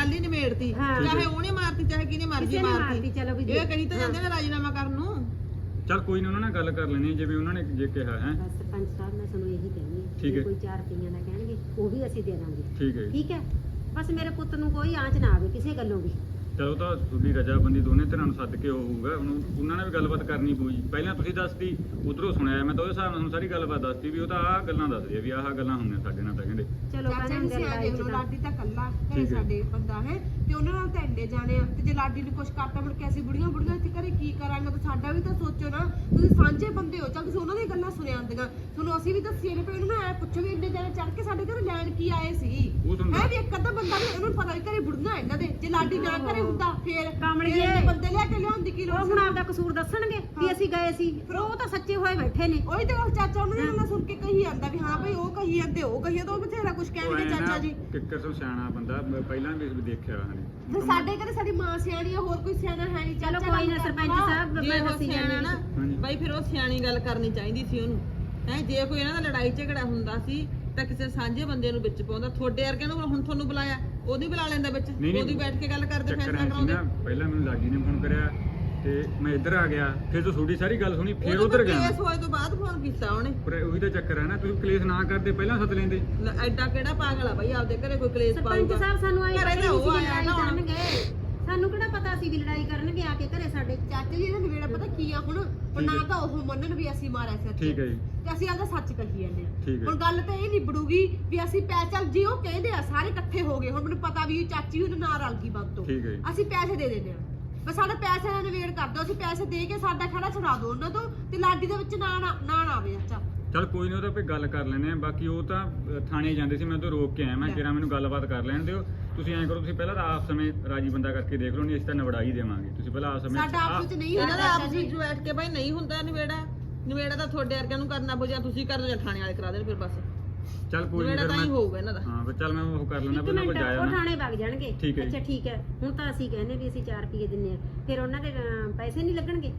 Speaker 6: ਗੱਲ ਹੀ ਨਿਮੇੜਤੀ
Speaker 10: ਹਾਂ।
Speaker 6: ਚਾਹੇ ਉਹਨੇ ਮਾਰਤੀ ਚਾਹੇ ਕਿਹਨੇ ਮਰਜ਼ੀ
Speaker 10: ਕਿਸੇ ਨੇ
Speaker 6: ਮਾਰਤੀ।
Speaker 10: ਮਾਰਤੀ, ਚਲੋ ਵੀ
Speaker 6: ਇਹ ਕਹੀ ਤਾਂ ਜਾਂਦੇ ਨੇ ਰਾਜੀਨਾਮਾ ਕਰਨ ਨੂੰ।
Speaker 3: ਚੱਲ ਕੋਈ ਨਹੀਂ ਉਹਨਾਂ ਨਾਲ ਗੱਲ ਕਰ ਲੈਣੀ ਜਿਵੇਂ ਉਹਨਾਂ ਨੇ ਜੇ ਕਿਹਾ ਹੈ।
Speaker 10: ਬਸ ਸਰਪੰਚ ਸਾਹਿਬ ਮੈਂ ਤੁਹਾਨੂੰ ਇਹੀ ਕਹਿੰਦੀ ਹਾਂ
Speaker 3: ਠੀਕ
Speaker 10: ਜੇ
Speaker 3: ਹੈ।
Speaker 10: ਕੋਈ 4 ਰੁਪਈਆਂ ਦਾ ਕਹਿਣਗੇ ਉਹ ਵੀ ਅਸੀਂ ਦੇ ਦਾਂਗੇ।
Speaker 3: ਠੀਕ ਹੈ ਜੀ।
Speaker 10: ਠੀਕ ਹੈ? ਬਸ ਮੇਰੇ ਪੁੱਤ ਨੂੰ ਕੋਈ ਆਂਚ ਨਾ ਆਵੇ ਕਿਸੇ ਗੱਲੋਂ ਵੀ।
Speaker 3: ਚਲੋ ਤਾਂ ਤੁਹਾਡੀ ਰਜਾਬੰਦੀ ਦੋਨੇ ਧਿਰਾਂ ਨੂੰ ਸੱਦ ਕੇ ਹੋਊਗਾ। ਉਹਨੂੰ ਉਹਨਾਂ ਨਾਲ ਵੀ ਗੱਲਬਾਤ ਕਰਨੀ ਪਊ ਜੀ। ਪਹਿਲਾਂ ਤੁਸੀਂ ਦੱਸਤੀ ਉਧਰੋਂ ਸੁਣਿਆ ਮੈਂ ਤਾਂ ਉਹਦੇ ਹਿਸਾਬ ਨਾਲ ਤੁਹਾਨੂੰ ਸਾਰੀ ਗੱਲਬਾਤ ਦੱਸਤੀ ਵੀ ਉਹ ਤਾਂ ਆਹ ਗੱਲਾਂ ਦੱਸਦੀ ਆ ਵੀ ਆਹ ਗੱਲਾਂ ਹੁੰਦੀਆਂ ਸਾਡੇ ਨਾਲ ਤਾਂ ਕਹਿੰਦੇ।
Speaker 10: ਚਲੋ
Speaker 7: ਚਾਚਾ
Speaker 10: ਕਹਿੰਦੇ
Speaker 7: ਜੀ ਸਿਆ ਦੇਖ ਲਓ
Speaker 10: ਤਾਂ।
Speaker 7: ਲਾਡੀ ਤਾਂ ਕੱਲਾ
Speaker 3: ਠੀਕ ਹੈ।
Speaker 7: ਸਾਡੇ ਬੰਦਾ ਹੈ ਤੇ ਉਹਨਾਂ ਨਾਲ ਤਾਂ ਇੰਨੇ ਜਾਣੇ ਆ। ਤੇ ਜੇ ਲਾਡੀ ਨੂੰ ਕੁਝ ਕਰਤਾ ਮੁੜ ਕੇ ਅਸੀਂ ਬੁੜੀਆਂ ਬੁੜੀਆਂ ਇੱਥੇ ਘਰੇ ਕੀ ਕਰਾਂਗੇ? ਤਾਂ ਸਾਡਾ ਵੀ ਤਾਂ ਸੋਚੋ ਨਾ। ਤੁਸੀਂ ਸਾਂਝੇ ਬੰਦੇ ਹੋ ਚੱਲ ਤੁਸੀਂ ਉਹਨਾਂ ਦੀਆਂ ਗੱਲਾਂ ਸੁਣਿਆ ਹੁੰਦੀਆਂ। ਤੁਹਾਨੂੰ ਅਸੀਂ ਵੀ ਦੱਸੀਏ ਨੇ ਪਰ ਇਹਨਾਂ ਨੂੰ ਐ ਪੁੱਛੋ ਵੀ ਇੰਨੇ ਜਾਣੇ ਚੜ ਕੇ ਸਾਡੇ ਘਰੇ ਲੈਣ ਕੀ ਆਏ ਵੀ ਇੱਕ ਅੱਧਾ ਬੰਦਾ ਵੀ ਉਹਨੂੰ ਪਤਾ ਵੀ ਘਰੇ ਬੁੜੀਆਂ ਇਹਨਾਂ ਦੇ। ਜੇ ਲਾਡੀ ਨਾ ਘਰੇ ਹੁੰਦਾ ਫੇਰ
Speaker 10: ਕਾਮਲੀ
Speaker 7: ਫੇਰ ਬੰਦੇ ਲਿਆ ਕੇ ਲਿਆਉਣ ਦੀ ਕੀ ਲੋੜ
Speaker 10: ਉਹ ਹੁਣ ਆਪਦਾ ਕਸੂਰ ਦੱਸਣਗੇ ਵੀ ਅਸੀਂ ਗਏ ਸੀ। ਫਿਰ ਉਹ ਤਾਂ ਸੱਚੇ ਹੋਏ ਬੈਠੇ ਨੇ।
Speaker 7: ਉਹੀ ਤੇ ਉਹ ਚਾਚਾ ਉਹਨਾਂ ਦੀ ਗੱਲਾਂ ਸੁਣ ਕੇ ਕਹੀ ਜਾਂਦਾ ਵੀ ਹਾਂ ਭਾਈ ਉਹ ਕਹੀ ਜਾਂਦੇ ਉਹ ਕਹੀ ਜਾਂਦੇ ਉਹ ਬਥੇਰਾ ਕੁਝ ਕਹਿਣਗੇ
Speaker 3: ਨਾ
Speaker 7: ਚਾਚਾ ਜੀ।
Speaker 3: ਕਿੱਕਰ ਤੋਂ ਸਿਆਣਾ ਬੰਦਾ ਬ- ਪਹਿਲਾਂ ਵੀ ਦੇਖਿਆ ਉਹਨੇ
Speaker 7: ਤੇ ਸਾਡੇ ਘਰੇ ਸਾਡੀ ਮਾਂ ਸਿਆਣੀ ਆ ਹੋਰ ਕੋਈ ਸਿਆਣਾ ਹੈ ਨਹੀਂ।
Speaker 10: ਚਲੋ
Speaker 7: ਚਾਚਾ
Speaker 10: ਕੋਈ ਨਾ
Speaker 7: ਗੱਲ
Speaker 10: ਸਰਪੰਚ। ਸਾਹਿਬ
Speaker 6: ਜੇ
Speaker 10: ਮੈਂ
Speaker 6: ਉਹ
Speaker 10: ਦੱਸੀ
Speaker 6: ਸਿਆਣਾ
Speaker 10: ਜਾਂਦੀ
Speaker 6: ਨਾ। ਬਾਈ ਫਿਰ ਉਹ ਸਿਆਣੀ ਗੱਲ ਕਰਨੀ ਚਾਹੀਦੀ ਸੀ ਉਹਨੂੰ। ਹੈ ਜੇ ਕੋਈ ਇਹਨਾਂ ਦਾ ਲੜਾਈ ਝਗੜਾ ਹੁੰਦਾ ਸੀ ਤਾਂ ਕਿਸੇ ਸਾਂਝੇ ਬੰਦੇ ਨੂੰ ਵਿੱਚ ਪਾਉਂਦਾ। ਤੁਹਾਡੇ ਵਰਗੇ ਨੂੰ ਹੁਣ ਤੁਹਾਨੂੰ ਬੁਲਾਇਆ ਉਹਦੀ ਬੁਲਾ ਲੈਂਦਾ ਵਿੱਚ।
Speaker 3: ਨਹੀਂ, ਨਹੀਂ।
Speaker 6: ਉਹਦੀ ਬੈਠ ਕੇ ਗੱਲ ਕਰਦੇ
Speaker 3: ਚੱਕਰ
Speaker 6: ਫੈਸਲਾ
Speaker 3: ਐ ਸੀ
Speaker 6: ਕਰਾਉਂਦੇ।
Speaker 3: ਨਾ ਪਹਿਲਾਂ ਮੈਨੂੰ ਲਾਗੀ ਨੇ ਫੋਨ ਕਰਿਆ ਤੇ ਮੈਂ ਇੱਧਰ ਆ ਗਿਆ ਫਿਰ ਤੋਂ ਤੁਹਾਡੀ ਸਾਰੀ ਗੱਲ ਸੁਣੀ ਫਿਰ ਉਧਰ ਗਿਆ
Speaker 6: ਕੇਸ ਹੋਏ ਤੋਂ ਬਾਅਦ ਫੋਨ ਕੀਤਾ ਉਹਨੇ।
Speaker 3: ਪਰ ਉਹੀ ਤਾਂ ਚੱਕਰ ਹੈ ਨਾ ਤੁਸੀਂ ਕਲੇਸ਼ ਨਾ ਕਰਦੇ ਪਹਿਲਾਂ ਸੱਦ ਲੈਂਦੇ।
Speaker 6: ਲੈ, ਐਡਾ ਕਿਹੜਾ ਪਾਗਲ ਆ ਬਾਈ ਆਪਦੇ ਘਰੇ ਕੋਈ ਕਲੇਸ਼
Speaker 10: ਸਰਪੰਚ
Speaker 6: ਪਾਊਗਾ।
Speaker 10: ਸਾਹਿਬ ਸਾਨੂੰ ਆਏ
Speaker 6: ਘਰੇ ਤਾਂ ਉਹ ਆਇਆ ਨਾ ਹੁਣ।
Speaker 10: ਕਰਨਗੇ। ਸਾਨੂੰ ਕਿਹੜਾ ਪਤਾ ਸੀ ਵੀ ਲੜਾਈ ਕਰਨਗੇ ਆ ਕੇ ਘਰੇ ਸਾਡੇ
Speaker 7: ਚਾਚਾ ਜੀ ਇਹਦਾ ਨਵੇੜਾ ਪਤਾ ਕੀ ਆ ਹੁਣ ਹੁਣ ਨਾ ਤਾਂ ਉਹ ਮੰਨਣ ਵੀ ਅਸੀਂ ਮਾਰਿਆ ਸੀ
Speaker 3: ਠੀਕ ਹੈ ਜੀ।
Speaker 7: ਤੇ ਅਸੀਂ ਆਪਦਾ ਸੱਚ ਕਹੀ ਜਾਂਦੇ
Speaker 3: ਠੀਕ।
Speaker 7: ਆ ਹੁਣ ਗੱਲ ਤਾਂ ਇਹ ਨਿਬੜੂਗੀ ਵੀ ਅਸੀਂ ਪੈਸੇ ਚੱਲ ਜੇ ਉਹ ਕਹਿੰਦੇ ਆ ਸਾਰੇ ਇਕੱਠੇ ਹੋ ਗਏ ਹੁਣ ਮੈਨੂੰ ਪਤਾ ਵੀ ਚਾਚੀ ਉਹਦੇ ਨਾਲ ਰਲ ਗਈ ਬੰਦ ਤੋਂ।
Speaker 3: ਠੀਕ ਹੈ ਜੀ।
Speaker 7: ਅਸੀਂ ਪੈਸੇ ਦੇ ਦਿੰਦੇ ਆ ਬਸ ਸਾਡਾ ਪੈਸੇ ਦਾ ਨਿਬੇੜ ਕਰ ਦਿਓ ਅਸੀਂ ਪੈਸੇ ਦੇ ਕੇ ਸਾਡਾ ਖੜਾ ਛੁਡਾ ਦਿਓ ਉਹਨਾਂ ਤੋਂ ਤੇ ਲਾਡੀ ਦੇ ਵਿੱਚ ਨਾ ਨਾ ਨਾ ਨਾ ਆਵੇ ਚਾਚਾ
Speaker 3: ਚਲ ਕੋਈ ਨਹੀਂ ਉਹਦਾ ਕੋਈ ਗੱਲ ਕਰ ਲੈਂਦੇ ਆ ਬਾਕੀ ਉਹ ਤਾਂ ਅ, ਥਾਣੇ ਜਾਂਦੇ ਸੀ ਮੈਂ ਤਾਂ ਰੋਕ ਕੇ ਆਇਆ। ਮੈਂ ਕਿਹਾ ਮੈਨੂੰ ਗੱਲਬਾਤ ਕਰ ਲੈਣ ਦਿਓ। ਤੁਸੀਂ ਐਂ ਕਰੋ ਤੁਸੀਂ ਪਹਿਲਾਂ ਤਾਂ ਆਪ ਸਮੇਂ ਰਾਜੀ ਬੰਦਾ ਕਰਕੇ ਦੇਖ ਲਓ ਨਹੀਂ ਅਸੀਂ ਤਾਂ ਨਵੜਾ ਹੀ ਦੇਵਾਂਗੇ। ਤੁਸੀਂ ਪਹਿਲਾਂ ਆਪ ਸਮੇਂ
Speaker 7: ਸਾਡਾ ਆਪਸ ਵਿੱਚ ਨਹੀਂ
Speaker 6: ਇਹਨਾਂ
Speaker 7: ਹੁੰਦਾ
Speaker 6: ਦਾ ਆਪਸ
Speaker 7: ਜੀ।
Speaker 6: ਵਿੱਚ ਬੈਠ ਕੇ ਬਾਈ ਨਹੀਂ ਹੁੰਦਾ ਨਿਬੇੜਾ ਨਿਬੇੜਾ ਤਾਂ ਤੁਹਾਡੇ ਵਰਗਿਆਂ ਨੂੰ ਕਰਨਾ ਪਊ ਜਾਂ ਤੁਸੀਂ ਕਰ ਲਓ ਜਾਂ ਥਾਣੇ ਵਾਲੇ ਕਰਾ ਦੇਣ ਫਿਰ ਬਸ।
Speaker 3: ਚੱਲ ਕੋਈ ਨਹੀਂ
Speaker 6: ਨਿਬੇੜਾ ਤਾਂ ਹੀ ਹੋਊਗਾ ਇਹਨਾਂ ਦਾ।
Speaker 3: ਹਾਂ ਫਿਰ ਚੱਲ ਮੈਂ ਉਹ ਕਰ ਲੈਣਾ
Speaker 10: ਇੱਕ
Speaker 3: ਪਹਿਲਾਂ ਕੋਈ
Speaker 10: ਮਿੰਟ
Speaker 3: ਜਾਇਆ
Speaker 10: ਉਹ
Speaker 3: ਨਾ
Speaker 10: ਥਾਣੇ ਵਗ ਜਾਣਗੇ।
Speaker 3: ਠੀਕ ਹੈ ਜੀ।
Speaker 10: ਅੱਛਾ ਠੀਕ ਹੈ। ਹੁਣ ਤਾਂ ਅਸੀਂ ਕਹਿੰਦੇ ਵੀ ਅਸੀਂ 4 ਰੁਪਏ ਦਿੰਨੇ ਆ ਫਿਰ ਉਹਨਾਂ ਦੇ ਅਹ, ਪੈਸੇ ਨਹੀਂ ਲੱਗਣਗੇ?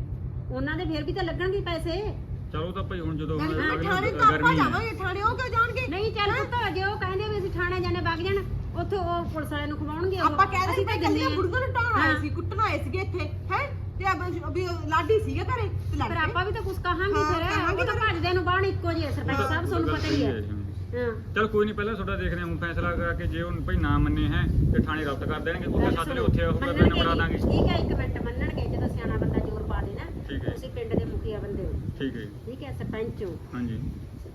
Speaker 10: ਉਹਨਾਂ ਦੇ ਫਿਰ ਵੀ ਤਾਂ ਲੱਗਣਗੇ ਪੈਸੇ।
Speaker 3: ਚਲੋ ਤਾਂ ਭਾਈ ਹੁਣ ਜਦੋਂ
Speaker 7: ਹਾਂ
Speaker 3: ਅਗਲੀ
Speaker 7: ਥਾਣੇ ਤਾਂ ਆਪਾਂ ਜਾਵਾਂਗੇ ਥਾਣੇ ਉਹ ਕਿਉਂ ਜਾਣਗੇ?
Speaker 10: ਨਹੀਂ ਚੱਲ ਪੁੱਤ ਜੇ ਉਹ ਕਹਿੰਦੇ ਵੀ ਅਸੀਂ ਥਾਣੇ ਜਾਣੇ ਵਗ ਜਾਣ। ਉੱਥੇ ਉਹ ਪੁਲਿਸ ਵਾਲਿਆਂ ਨੂੰ ਖਵਾਉਣਗੇ ਉਹ।
Speaker 7: ਆਪਾਂ ਕਹਿ ਰਹੇ ਸੀ
Speaker 10: ਅਸੀਂ ਤਾਂ
Speaker 7: ਕੱਲੀਆਂ। ਬੁੜੀਆਂ ਨੂੰ ਢਾਣ ਆਏ। ਸੀ ਕੁੱਟਣ ਆਏ ਸੀਗੇ ਇੱਥੇ ਹੈ? ਤੇ ਆ ਵੀ ਲਾਡੀ ਸੀਗਾ ਘਰੇ ਤੇ
Speaker 10: ਪਰ। ਆਪਾਂ ਵੀ ਤਾਂ ਕੁਝ ਕਹਾਂਗੇ ਫਿਰ
Speaker 7: ਕਹਾਂਗੇ
Speaker 10: ਉਹ ਤਾਂ ਭੱਜਦੇ ਨੂੰ ਬਾਣ ਇੱਕੋ ਜਿਹੇ ਸਰਪੰਚ ਸਾਹਿਬ ਤੁਹਾਨੂੰ ਪਤਾ ਹੀ ਹੈ ਹਾਂ।
Speaker 3: ਚਲ ਕੋਈ ਨਹੀਂ ਪਹਿਲਾਂ ਤੁਹਾਡਾ ਦੇਖਦੇ ਹਾਂ ਹੁਣ ਫੈਸਲਾ ਕਰਕੇ ਜੇ ਉਹ ਭਾਈ ਨਾ ਮੰਨੇ ਹੈ ਤੇ ਥਾਣੇ ਰਫਤ ਕਰ ਦੇਣਗੇ। ਉੱਥੇ ਸੱਦ ਲਿਓ ਉੱਥੇ ਉਹ ਕਰਦੇ ਨਵੜਾ ਦਾਂਗੇ।
Speaker 10: ਠੀਕ ਹੈ ਇੱਕ ਮਿੰਟ ਮੰਨਣਗੇ ਜਦੋਂ ਸਿਆਣਾ ਬੰਦਾ ਜ਼ੋਰ ਪਾ ਦੇ ਨਾ। ਤੁਸੀਂ ਪਿੰਡ ਦੇ ਮੁਖੀਆ ਬੰਦੇ ਹੋ।
Speaker 3: ਠੀਕ ਹੈ ਜੀ।
Speaker 10: ਠੀਕ ਹੈ ਸਰਪੰਚ ਹੋ।
Speaker 3: ਹਾਂਜੀ।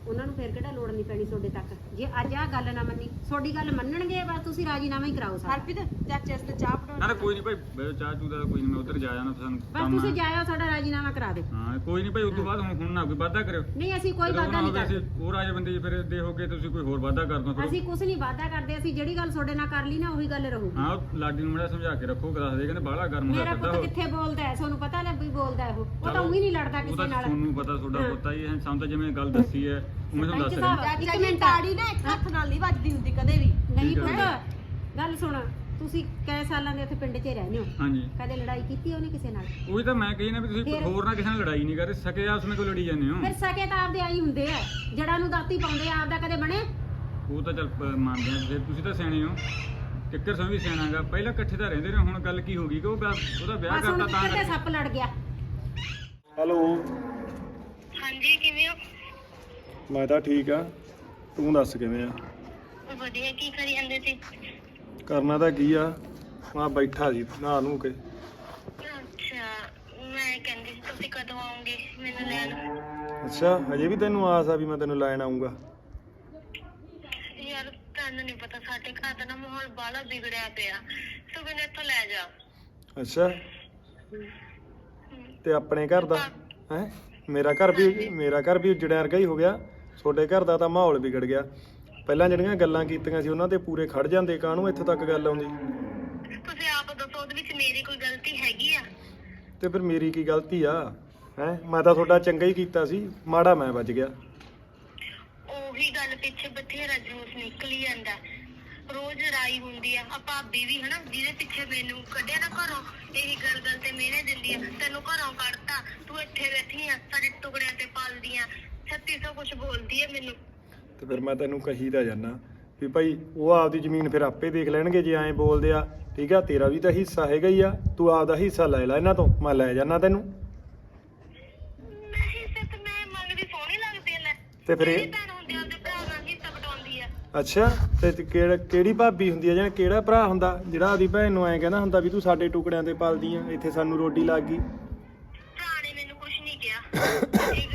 Speaker 10: ਉਹਨਾਂ ਨੂੰ ਫਿਰ ਕਿਹੜਾ ਲੋੜ ਨਹੀਂ ਪੈਣੀ ਤੁਹਾਡੇ ਤੱਕ? ਜੇ ਅੱਜ ਆਹ ਗੱਲ ਨਾ ਮੰਨੀ ਤੁਹਾਡੀ ਗੱਲ ਮੰਨਣਗੇ ਬਸ ਤੁਸੀਂ ਰਾਜੀਨਾਮਾ ਹੀ ਕਰਾਓ ਸਾਰਾ।
Speaker 7: ਹਰਪ੍ਰੀਤ ਚਾਚੇ ਵਾਸਤੇ ਚਾਹ
Speaker 3: ਨਾ ਨਾ ਕੋਈ ਨਹੀਂ ਭਾਈ ਬੈ- ਚਾਹ ਚੂ ਦਾ ਕੋਈ ਨਹੀਂ ਮੈਂ ਉੱਧਰ ਜਾ ਜਾਣਾ ਸਾਨੂੰ
Speaker 10: ਬਸ
Speaker 3: ਕੰਮ
Speaker 10: ਤੁਸੀਂ
Speaker 3: ਆ।
Speaker 10: ਜਾਇਓ ਸਾਡਾ ਰਾਜੀਨਾਮਾ ਕਰਾ ਦਿਓ।
Speaker 3: ਹਾਂ ਕੋਈ ਨਹੀਂ ਭਾਈ ਉਸ ਤੋਂ ਬਾਅਦ ਹੁਣ ਹੁਣ ਨਾ ਕੋਈ ਵਾਅਦਾ ਕਰਿਓ।
Speaker 10: ਨਹੀਂ ਅਸੀਂ ਕੋਈ
Speaker 3: ਜਦੋਂ
Speaker 10: ਵਾਅਦਾ ਨਹੀਂ
Speaker 3: ਹੋਵੇ
Speaker 10: ਕਰਦੇ।
Speaker 3: ਅਸੀਂ ਹੋਰ ਆਏ ਬੰਦੇ ਜੀ ਫਿਰ ਦੇਹੋਗੇ ਤੁਸੀਂ ਕੋਈ ਹੋਰ ਵਾਅਦਾ ਕਰ ਦੋ ਫਿਰ
Speaker 10: ਅਸੀਂ ਕੁਝ ਨਹੀਂ ਵਾਅਦਾ ਕਰਦੇ ਅਸੀਂ ਜਿਹੜੀ ਗੱਲ ਤੁਹਾਡੇ ਨਾਲ ਕਰ ਲਈ ਨਾ ਉਹੀ ਗੱਲ ਰਹੂਗੀ
Speaker 3: ਹਾਂ ਉਹ ਲਾਡੀ ਨੂੰ ਮੜਾ ਸਮਝਾ ਕੇ ਰੱਖੋ ਦੱਸ ਦੇ ਕਹਿੰਦੇ ਬਾਹਲਾ ਗਰਮ ਹੋਇਆ
Speaker 10: ਮੇਰਾ ਪੁੱਤ
Speaker 3: ਉਹ
Speaker 10: ਕਿੱਥੇ ਬੋਲਦਾ ਹੈ? ਤੁਹਾਨੂੰ ਪਤਾ ਨਾ ਵੀ ਬੋਲਦਾ ਹੈ ਉਹ। ਉਹ ਤਾਂ ਉਹੀ ਨਹੀਂ ਲੜਦਾ ਕਿਸੇ ਨਾਲ।
Speaker 3: ਤੁਹਾਨੂੰ ਪਤਾ ਤੁਹਾਡਾ
Speaker 10: ਹਾਂ।
Speaker 3: ਪੁੱਤਾ ਹੀ ਹੈ ਸਾਨੂੰ ਤਾਂ ਜਿਵੇਂ ਗੱਲ ਦੱਸੀ ਹੈ ਉਵੇਂ ਤੁਹਾਨੂੰ ਦੱਸ
Speaker 10: ਸਰਪੰਚ
Speaker 3: ਰਿਹਾ
Speaker 10: ਸਾਹਿਬ,
Speaker 7: ਚਾਚਾ
Speaker 10: ਇੱਕ
Speaker 7: ਜੀ
Speaker 10: ਮਿੰਟ।
Speaker 7: ਤਾੜੀ ਨਾ ਇੱਕ ਹੱਥ ਨਾਲ ਨਹੀਂ ਵੱਜਦੀ ਹੁੰਦੀ ਕਦੇ ਵੀ।
Speaker 10: ਨਹੀਂ
Speaker 3: ਠੀਕ ਹੈ।
Speaker 10: ਪੁੱਤ ਗੱਲ ਸੁਣ ਤੁਸੀਂ ਕਈ ਸਾਲਾਂ ਦੇ ਉੱਥੇ ਪਿੰਡ 'ਚ ਰਹਿੰਦੇ ਹੋ।
Speaker 3: ਹਾਂਜੀ।
Speaker 10: ਕਦੇ ਲੜਾਈ ਕੀਤੀ ਉਹਨੇ ਕਿਸੇ ਨਾਲ?
Speaker 3: ਉਹੀ ਤਾਂ ਮੈਂ ਕਹੀ ਨਾ ਵੀ ਤੁਸੀਂ
Speaker 10: ਫਿਰ?
Speaker 3: ਹੋਰ ਨਾਲ ਕਿਸੇ ਨਾਲ ਲੜਾਈ ਨਹੀਂ ਕਰਦੇ ਸਕੇ ਆਪਸ ਵਿੱਚ ਕੋਈ ਲੜੀ ਜਾਂਦੇ ਹੋ।
Speaker 10: ਫਿਰ ਸਕੇ ਤਾਂ ਆਪਦੇ ਆਈ ਹੁੰਦੇ ਆ ਜੜਾਂ ਨੂੰ ਦਾਤੀ ਪਾਉਂਦੇ ਆ ਆਪਦਾ ਕਦੇ ਬਣੇ?
Speaker 3: ਉਹ ਤਾਂ ਚੱਲ ਪ- ਮੰਨਦੇ ਆ ਫਿਰ ਤੁਸੀਂ ਤਾਂ ਸਿਆਣੇ ਹੋ ਕਿੱਕਰ ਸਿੰਘ ਵੀ ਸਿਆਣਾਗਾ ਪਹਿਲਾਂ ਇਕੱਠੇ ਤਾਂ ਰਹਿੰਦੇ ਨੇ ਹੁਣ ਗੱਲ ਕੀ ਹੋ ਗਈ ਕਿ ਉਹ ਵਿਆਹ- ਉਹਦਾ ਵਿਆਹ
Speaker 10: ਬਸ ਹੁਣ
Speaker 3: ਕਰਤਾ ਤਾਂ
Speaker 10: ਕਿੱਥੇ
Speaker 3: ਕਰਕੇ।
Speaker 10: ਸੱਪ ਲੜ ਗਿਆ?
Speaker 11: ਹੈਲੋ।
Speaker 9: ਹਾਂਜੀ ਕਿਵੇਂ ਹੋ?
Speaker 11: ਮੈਂ ਤਾਂ ਠੀਕ ਆ। ਤੂੰ ਦੱਸ ਕਿਵੇਂ ਆ?
Speaker 9: ਵਧੀਆ ਕੀ ਕਰੀ ਜਾਂਦੇ ਸੀ?
Speaker 11: ਕਰਨਾ ਤਾਂ ਕੀ ਆ? ਮੈਂ ਬੈਠਾ ਸੀ ਨਹਾ ਨੂੰ ਕੇ।
Speaker 9: ਅੱਛਾ ਮੈਂ ਕਹਿੰਦੀ ਸੀ ਤੁਸੀਂ ਕਦੋਂ ਆਓਗੇ ਮੈਨੂੰ ਲੈਣ?
Speaker 11: ਅੱਛਾ ਹਜੇ ਵੀ ਤੈਨੂੰ ਆਸ ਆ ਵੀ ਮੈਂ ਤੈਨੂੰ ਲੈਣ ਆਉਂਗਾ
Speaker 9: ਯਾਰ ਤੁਹਾਨੂੰ ਨਹੀਂ ਪਤਾ ਸਾਡੇ ਘਰ ਦਾ ਨਾ ਮਾਹੌਲ ਬਾਲਾ ਵਿਗੜਿਆ ਪਿਆ। ਤੂੰ ਮੈਨੂੰ ਇੱਥੋਂ ਲੈ ਜਾ।
Speaker 11: ਅੱਛਾ। ਤੇ ਆਪਣੇ ਘਰ ਦਾ? ਹੈ? ਮੇਰਾ ਘਰ ਵੀ ਮੇਰਾ ਘਰ ਵੀ ਉਜੜਿਆ ਵਰਗਾ ਹੀ ਹੋ ਗਿਆ। ਤੁਹਾਡੇ ਘਰ ਦਾ ਤਾਂ ਮਾਹੌਲ ਵਿਗੜ ਗਿਆ। ਪਹਿਲਾਂ ਜਿਹੜੀਆਂ ਗੱਲਾਂ ਕੀਤੀਆਂ ਸੀ ਉਹਨਾਂ ਤੇ ਪੂਰੇ ਖੜ ਜਾਂਦੇ। ਕਾਹਨੂੰ ਇੱਥੋਂ ਤੱਕ ਗੱਲ ਆਉਂਦੀ?
Speaker 9: ਤੁਸੀਂ ਆਪ ਦੱਸੋ ਉਹਦੇ ਵਿੱਚ ਮੇਰੀ ਕੋਈ ਗਲਤੀ ਹੈਗੀ ਆ?
Speaker 11: ਤੇ ਫਿਰ ਮੇਰੀ ਕੀ ਗਲਤੀ ਆ? ਹੈ? ਮੈਂ ਤਾਂ ਤੁਹਾਡਾ ਚੰਗਾ ਹੀ ਕੀਤਾ ਸੀ। ਮਾੜਾ ਮੈਂ ਬਚ ਗਿਆ।
Speaker 9: ਉਹੀ ਗੱਲ ਪਿੱਛੇ ਬਥੇਰਾ ਜੂਸ ਨਿਕਲੀ ਜਾਂਦਾ। ਰੋਜ਼ ਲੜਾਈ ਹੁੰਦੀ ਆ। ਆ ਭਾਬੀ ਵੀ ਹਨਾ ਜਿਹਦੇ ਪਿੱਛੇ ਮੈਨੂੰ ਕੱਢਿਆ ਨਾ ਘਰੋਂ ਇਹੀ ਗੱਲ ਗੱਲ ਤੇ ਮਿਹਨੇ ਦਿੰਦੀ ਆ। ਤੈਨੂੰ ਘਰੋਂ ਕੱਢਤਾ। ਤੂੰ ਇੱਥੇ ਬੈਠੀ ਆ ਸਾਡੇ ਟੁਕੜਿਆਂ ਤੇ ਪਾਲਦੀ ਆ। ਛੱਤੀ ਸੌ ਕੁਝ ਬੋਲਦੀ ਆ ਮੈਨੂੰ।
Speaker 11: ਤੇ ਫਿਰ ਮੈਂ ਤੈਨੂੰ ਕਹੀ ਤਾਂ ਜਾਨਾ ਵੀ ਭਾਈ ਉਹ ਆਪਦੀ ਜ਼ਮੀਨ ਫਿਰ ਆਪੇ ਦੇਖ ਲੈਣਗੇ ਜੇ ਐਂ ਬੋਲਦੇ ਆ। ਠੀਕ ਆ ਤੇਰਾ ਵੀ ਤਾਂ ਹਿੱਸਾ ਹੈਗਾ ਹੀ ਆ ਤੂੰ ਆਪਦਾ ਹਿੱਸਾ ਲੈ ਲੈ ਇਹਨਾਂ ਤੋਂ ਮੈਂ ਲੈ ਜਾਨਾ ਤੈਨੂੰ।
Speaker 9: ਨਹੀਂ ਤੇ ਤੇ ਮੈਂ ਮੰਗਦੀ ਸੋਹਣੀ ਲੱਗਦੀ ਆ ਲੈ।
Speaker 11: ਤੇ ਫਿਰ
Speaker 9: ਮੇਰੀ
Speaker 11: ਇਹ
Speaker 9: ਭੈਣ ਹੁੰਦੀ ਆ ਉਹਦੇ ਭਰਾ ਨਾਲ ਹਿੱਸਾ ਵਟਾਉਂਦੀ ਆ।
Speaker 11: ਅੱਛਾ ਤੇ ਤੇ ਕਿਹੜਾ ਕਿਹੜੀ ਭਾਬੀ ਹੁੰਦੀ ਆ ਜਾਂ ਕਿਹੜਾ ਭਰਾ ਹੁੰਦਾ? ਜਿਹੜਾ ਆਪਦੀ ਭੈਣ ਨੂੰ ਐਂ ਕਹਿੰਦਾ ਹੁੰਦਾ ਵੀ ਤੂੰ ਸਾਡੇ ਟੁਕੜਿਆਂ ਤੇ ਪਲਦੀ ਆ ਇੱਥੇ ਸਾਨੂੰ ਰੋਟੀ ਲੱਗ ਗਈ।
Speaker 9: ਭਰਾ ਨੇ ਮੈਨੂੰ ਕੁਝ ਨਹੀਂ ਕਿਹਾ। (coughs) ਇਹ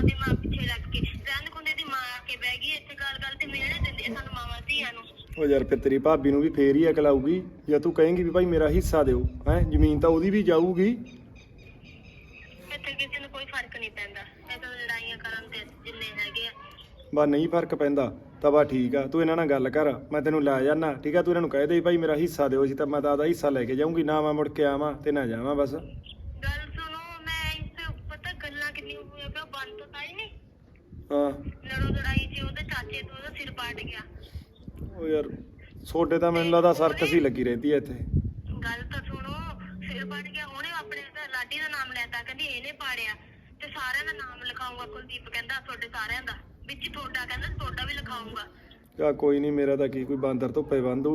Speaker 9: ਆ ਆਪਦੀ ਮਾਂ ਪਿੱਛੇ ਲੱਗ ਕੇ। ਰੰਨ ਖੁੰਦੇ ਦੀ ਮਾਂ ਆ ਕੇ ਬਹਿ ਗਈ ਇੱਥੇ ਗੱਲ ਗੱਲ ਤੇ ਮਿਹਣੇ ਦਿੰਦੀ ਆ ਸਾਨੂੰ ਮਾਵਾਂ ਧੀਆਂ ਨੂੰ।
Speaker 11: ਉਹ ਯਾਰ ਫਿਰ ਤੇਰੀ ਭਾਬੀ ਨੂੰ ਵੀ ਫੇਰ ਹੀ ਅਕਲ ਆਊਗੀ ਜੇ ਤੂੰ ਕਹੇਂਗੀ ਵੀ ਭਾਈ ਮੇਰਾ ਹਿੱਸਾ ਦਿਓ ਹੈ? ਜ਼ਮੀਨ ਤਾਂ ਉਹਦੀ ਵੀ ਜਾਊਗੀ।
Speaker 9: ਇੱਥੇ ਕਿਸੇ ਨੂੰ ਕੋਈ ਫ਼ਰਕ ਨਹੀਂ ਪੈਂਦਾ। ਇਹ ਤਾਂ ਲੜਾਈਆਂ ਕਰਨ ਤੇ ਜਿੰਨੇ ਹੈਗੇ ਆ।
Speaker 11: ਬਾ ਨਹੀਂ ਫ਼ਰਕ ਪੈਂਦਾ ਤਾਂ ਬਾ ਠੀਕ ਆ ਤੂੰ ਇਹਨਾਂ ਨਾਲ ਗੱਲ ਕਰ ਮੈਂ ਤੈਨੂੰ ਲੈ ਜਾਣਾ ਠੀਕ ਆ? ਤੂੰ ਇਹਨਾਂ ਨੂੰ ਕਹਿ ਦੇ ਵੀ ਭਾਈ ਮੇਰਾ ਹਿੱਸਾ ਦਿਓ ਸੀ ਤਾਂ ਮੈਂ ਤਾਂ ਆਦਾ ਹਿੱਸਾ ਲੈ ਕੇ ਜਾਊਂਗੀ ਨਾ ਮੈਂ ਮੁੜ ਕੇ ਆਵਾਂ ਤੇ ਨਾ ਜਾਵਾਂ ਬਸ।
Speaker 9: ਹਾਂ। ਲੜੋ ਲੜਾਈ ਚ ਉਹਦੇ ਚਾਚੇ ਤੋਂ ਉਹਦਾ ਸਿਰ ਪਾਟ ਗਿਆ।
Speaker 11: ਉਹ ਯਾਰ ਛੋਡੇ ਤਾਂ ਮੈਨੂੰ ਲੱਗਦਾ ਸਰਕਸ ਹੀ ਲੱਗੀ ਰਹਿੰਦੀ ਐ ਇੱਥੇ।
Speaker 9: ਗੱਲ ਤਾਂ ਸੁਣੋ ਸਿਰ ਪਾਟ ਗਿਆ ਉਹਨੇ ਆਪਣੇ ਲਾਡੀ ਦਾ ਨਾਮ ਲੈਤਾ ਕਹਿੰਦੀ ਇਹਨੇ ਪਾੜਿਆ। ਤੇ ਸਾਰਿਆਂ ਦਾ ਨਾਮ ਲਿਖਾਉਂਗਾ ਕੁਲਦੀਪ ਕਹਿੰਦਾ ਤੁਹਾਡੇ ਸਾਰਿਆਂ ਦਾ। ਵਿੱਚ ਹੀ ਤੁਹਾਡਾ ਕਹਿੰਦਾ ਤੁਹਾਡਾ ਵੀ ਲਿਖਾਉਂਗਾ
Speaker 11: ਚਾ ਕੋਈ ਨਹੀਂ ਮੇਰਾ ਤਾਂ ਕੀ ਕੋਈ ਬਾਂਦਰ ਧੁੱਪੇ ਬੰਦੂ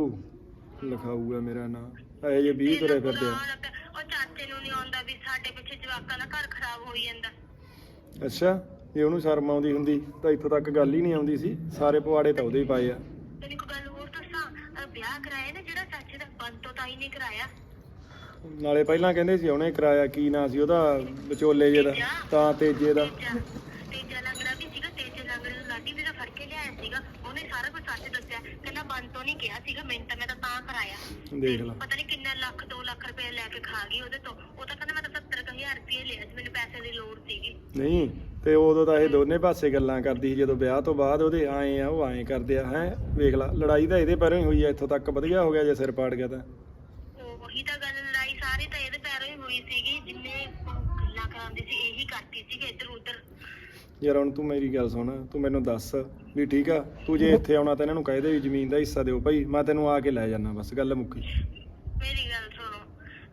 Speaker 11: ਲਿਖਾਊਗਾ ਮੇਰਾ ਨਾਂ ਇਹ ਜੇ 20 ਤੁਰੇ ਫਿਰਦੇ ਆ।
Speaker 9: ਉਹ ਚਾਚੇ ਨੂੰ ਨਹੀਂ ਆਉਂਦਾ ਵੀ ਸਾਡੇ ਪਿੱਛੇ ਜਵਾਕਾਂ ਦਾ ਘਰ ਖਰਾਬ ਹੋਈ ਜਾਂਦਾ।
Speaker 11: ਅੱਛਾ। ਜੇ ਉਹਨੂੰ ਸ਼ਰਮ ਆਉਂਦੀ ਹੁੰਦੀ ਤਾਂ ਇੱਥੋਂ ਤੱਕ ਗੱਲ ਹੀ ਨਹੀਂ ਆਉਂਦੀ ਸੀ। ਸਾਰੇ ਪਵਾੜੇ ਤਾਂ ਉਹਦੇ ਹੀ ਪਾਏ ਆ।
Speaker 9: ਤੈਨੂੰ ਇੱਕ ਗੱਲ ਹੋਰ ਦੱਸਾਂ ਆਹ ਵਿਆਹ ਕਰਾਇਆ ਨਾ ਜਿਹੜਾ ਚਾਚੇ ਦਾ ਬੰਦ ਤੋਂ ਤਾਂ ਹੀ ਨਹੀਂ ਕਰਾਇਆ।
Speaker 11: ਨਾਲੇ ਪਹਿਲਾਂ ਕਹਿੰਦੇ ਸੀ ਉਹਨੇ ਕਰਾਇਆ ਕੀ ਨਾਂ ਸੀ ਉਹਦਾ ਵਿਚੋਲੇ ਜੇ ਦਾ ਤਾਂ ਤੇਜੇ ਦਾ।
Speaker 9: ਤੇਜਾ ਲੰਗੜਾ ਵੀ ਸੀਗਾ ਤੇਜੇ ਲੰਗੜੇ ਨੂੰ ਲਾਡੀ ਵੀ ਤਾਂ ਫੜ ਕੇ ਲਿਆਇਆ ਸੀਗਾ ਉਹਨੇ ਸਾਰਾ ਕੁਝ ਸੱਚ ਦੱਸਿਆ ਤੋਂ ਨਹੀਂ ਕਿਹਾ ਸੀਗਾ ਮੈਨੂੰ ਤਾਂ ਮੈਂ ਤਾਂ ਤਾਂ ਕਰਾਇਆ।
Speaker 11: ਦੇਖ ਲਾ।
Speaker 9: ਪਤਾ ਨਹੀਂ ਕਿੰਨਾ ਲੱਖ 2 ਲੱਖ ਰੁਪਏ ਲੈ ਕੇ ਖਾ ਗਈ ਉਹਦੇ ਤੋਂ। ਉਹ ਤਾਂ ਕਹਿੰਦਾ ਮੈਂ ਤਾਂ 70000 ਰੁਪਏ ਲਿਆ ਸੀ ਮੈਨੂੰ ਪੈਸੇ ਦੀ ਲੋੜ ਸੀਗੀ।
Speaker 11: ਨਹੀਂ ਤੇ ਉਦੋਂ ਤਾਂ ਇਹ ਦੋਨੇ ਪਾਸੇ ਗੱਲਾਂ ਕਰਦੀ ਸੀ ਜਦੋਂ ਵਿਆਹ ਤੋਂ ਬਾਅਦ ਉਹਦੇ ਆਏ ਆ ਉਹ ਆਏ ਕਰਦੇ ਆ ਹੈ ਵੇਖ ਲਾ ਲੜਾਈ ਤਾਂ ਇਹਦੇ ਪੈਰੋਂ ਹੀ ਹੋਈ ਆ ਇੱਥੋਂ ਤੱਕ ਵਧੀਆ ਹੋ ਗਿਆ ਜੇ ਸਿਰ ਪਾੜ ਗਿਆ ਤਾਂ।
Speaker 9: ਉਹ ਉਹੀ ਤਾਂ ਗੱਲ ਲੜਾਈ ਸਾਰੀ ਤਾਂ ਇਹਦੇ ਪੈਰੋਂ ਹੀ ਹੋਈ ਸੀਗੀ ਜਿੰਨੇ ਗੱਲਾਂ ਕਰਾਉਂਦੇ ਸੀ ਇਹੀ ਕਰਦੀ ਸੀਗੇ ਇੱਧਰ ਉੱਧਰ
Speaker 11: ਯਾਰ ਹੁਣ ਤੂੰ ਮੇਰੀ ਗੱਲ ਸੁਣ ਤੂੰ ਮੈਨੂੰ ਦੱਸ ਵੀ ਠੀਕ ਆ? ਤੂੰ ਜੇ ਇੱਥੇ ਆਉਣਾ ਤਾਂ ਇਹਨਾਂ ਨੂੰ ਕਹਿ ਦੇ ਵੀ ਜ਼ਮੀਨ ਦਾ ਹਿੱਸਾ ਦਿਓ ਭਾਈ ਮੈਂ ਤੈਨੂੰ ਆ ਕੇ ਲੈ ਜਾਣਾ ਬਸ ਗੱਲ ਮੁੱਕੀ।
Speaker 9: ਮੇਰੀ ਗੱਲ ਸੁਣੋ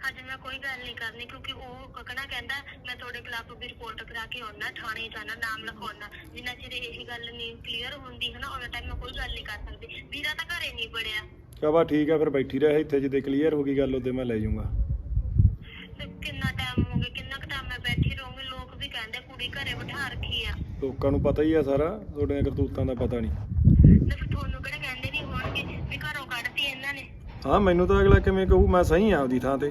Speaker 9: ਅੱਜ ਮੈਂ ਕੋਈ ਗੱਲ ਨਹੀਂ ਕਰਨੀ ਕਿਉਂਕਿ ਉਹ ਕਕਣਾ ਕਹਿੰਦਾ ਮੈਂ ਤੁਹਾਡੇ ਖਿਲਾਫ ਵੀ ਰਿਪੋਰਟ ਕਰਾ ਕੇ ਆਉਣਾ ਥਾਣੇ ਜਾਣਾ ਨਾਮ ਲਿਖਾਉਣਾ। ਜਿੰਨਾ ਚਿਰ ਇਹ ਗੱਲ ਨਹੀਂ ਕਲੀਅਰ ਹੁੰਦੀ ਹੈ ਨਾ ਉਹਨਾਂ ਟਾਈਮ ਮੈਂ ਕੋਈ ਗੱਲ ਨਹੀਂ ਕਰ ਸਕਦੀ। ਵੀਰਾ ਤਾਂ ਘਰੇ ਨਹੀਂ ਬੜਿਆ
Speaker 11: ਕਹਵਾ ਠੀਕ ਆ ਫਿਰ ਬੈਠੀ ਰਹਿ ਇੱਥੇ ਜਿੱਦੇ ਕਲੀਅਰ ਹੋ ਗਈ ਗੱਲ ਉਹਦੇ ਮੈਂ ਲੈ ਜਾਊਂਗਾ।
Speaker 9: ਤੇ ਕਿੰਨਾ ਟਾਈਮ ਹੋ ਗਿਆ ਕਿੰਨਾ ਕੁ ਟਾਈਮ ਮੈਂ ਬੈਠੀ ਰਹੂੰਗੀ ਲੋਕ ਵੀ ਕਹਿੰਦੇ ਕੁੜੀ ਘਰੇ ਬਿਠਾ ਰੱਖੀ ਆ।
Speaker 11: ਲੋਕਾਂ ਨੂੰ ਪਤਾ ਹੀ ਆ ਸਾਰਾ ਤੁਹਾਡੀਆਂ ਕਰਤੂਤਾਂ ਦਾ ਪਤਾ ਨਹੀਂ।
Speaker 9: ਤੇ ਫਿਰ ਤੁਹਾਨੂੰ ਕਿਹੜਾ ਕਹਿੰਦੇ ਨਹੀਂ ਹੋਣਗੇ ਵੀ ਘਰੋਂ ਕੱਢਤੀ ਇਹਨਾਂ ਨੇ?
Speaker 11: ਹਾਂ ਮੈਨੂੰ ਤਾਂ ਅਗਲਾ ਕਿਵੇਂ ਕਹੂ ਮੈਂ ਸਹੀ ਆ ਆਪਦੀ ਥਾਂ ਤੇ।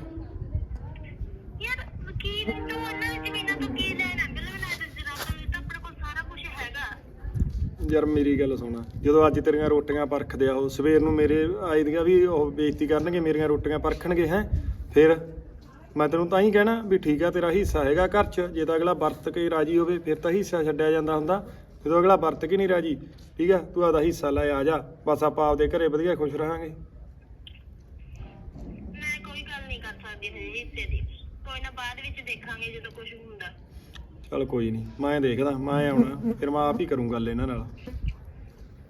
Speaker 9: ਯਾਰ ਕੀ ਤੂੰ ਉਹਨਾਂ ਦੀ ਜ਼ਮੀਨਾਂ ਤੋਂ ਕੀ ਲੈਣਾ ਬਿਲਕੁਲ ਨਾ ਜਨਾਬ ਨੂੰ ਤਾਂ ਆਪਣੇ ਕੋਲ ਸਾਰਾ ਕੁਝ ਹੈਗਾ।
Speaker 11: ਯਾਰ ਮੇਰੀ ਗੱਲ ਸੁਣ। ਜਦੋਂ ਅੱਜ ਤੇਰੀਆਂ ਰੋਟੀਆਂ ਪਰਖਦੇ ਆ ਉਹ ਸਵੇਰ ਨੂੰ ਮੇਰੇ ਆਏ ਦੀਆਂ ਵੀ ਉਹ ਬੇਇੱਜ਼ਤੀ ਕਰਨਗੇ ਮੇਰੀਆਂ ਰੋਟੀਆਂ ਪਰਖਣਗੇ ਹੈ? ਫਿਰ? ਮੈਂ ਤੈਨੂੰ ਤਾਂ ਹੀ ਕਹਿਣਾ ਵੀ ਠੀਕ ਆ ਤੇਰਾ ਹਿੱਸਾ ਹੈਗਾ ਘਰ 'ਚ ਜੇ ਤਾਂ ਅਗਲਾ ਵਰਤ ਕੇ ਰਾਜੀ ਹੋਵੇ ਫਿਰ ਤਾਂ ਹਿੱਸਾ ਛੱਡਿਆ ਜਾਂਦਾ ਹੁੰਦਾ। ਜਦੋਂ ਅਗਲਾ ਵਰਤ ਕੇ ਨਹੀਂ ਰਾਜੀ ਠੀਕ ਆ ਤੂੰ ਆਦਾ ਹਿੱਸਾ ਲੈ ਆ ਜਾ ਬਸ ਆਪਾਂ ਆਪਦੇ ਘਰੇ ਵਧੀਆ ਖੁਸ਼ ਰਹਾਂਗੇ।
Speaker 9: ਮੈਂ ਕੋਈ ਗੱਲ ਨਹੀਂ ਕਰ ਸਕਦੀ ਹਜੇ ਹਿੱਸੇ ਦੀ। ਕੋਈ ਨਾ ਬਾਅਦ ਵਿੱਚ ਦੇਖਾਂਗੇ ਜਦੋਂ ਕੁਝ ਹੁੰਦਾ।
Speaker 11: ਚਲ ਕੋਈ ਨਹੀਂ ਮੈਂ ਦੇਖਦਾ ਮੈਂ ਆਉਣਾ ਫਿਰ ਮੈਂ ਆਪ ਹੀ ਕਰੂੰ ਗੱਲ ਇਹਨਾਂ ਨਾਲ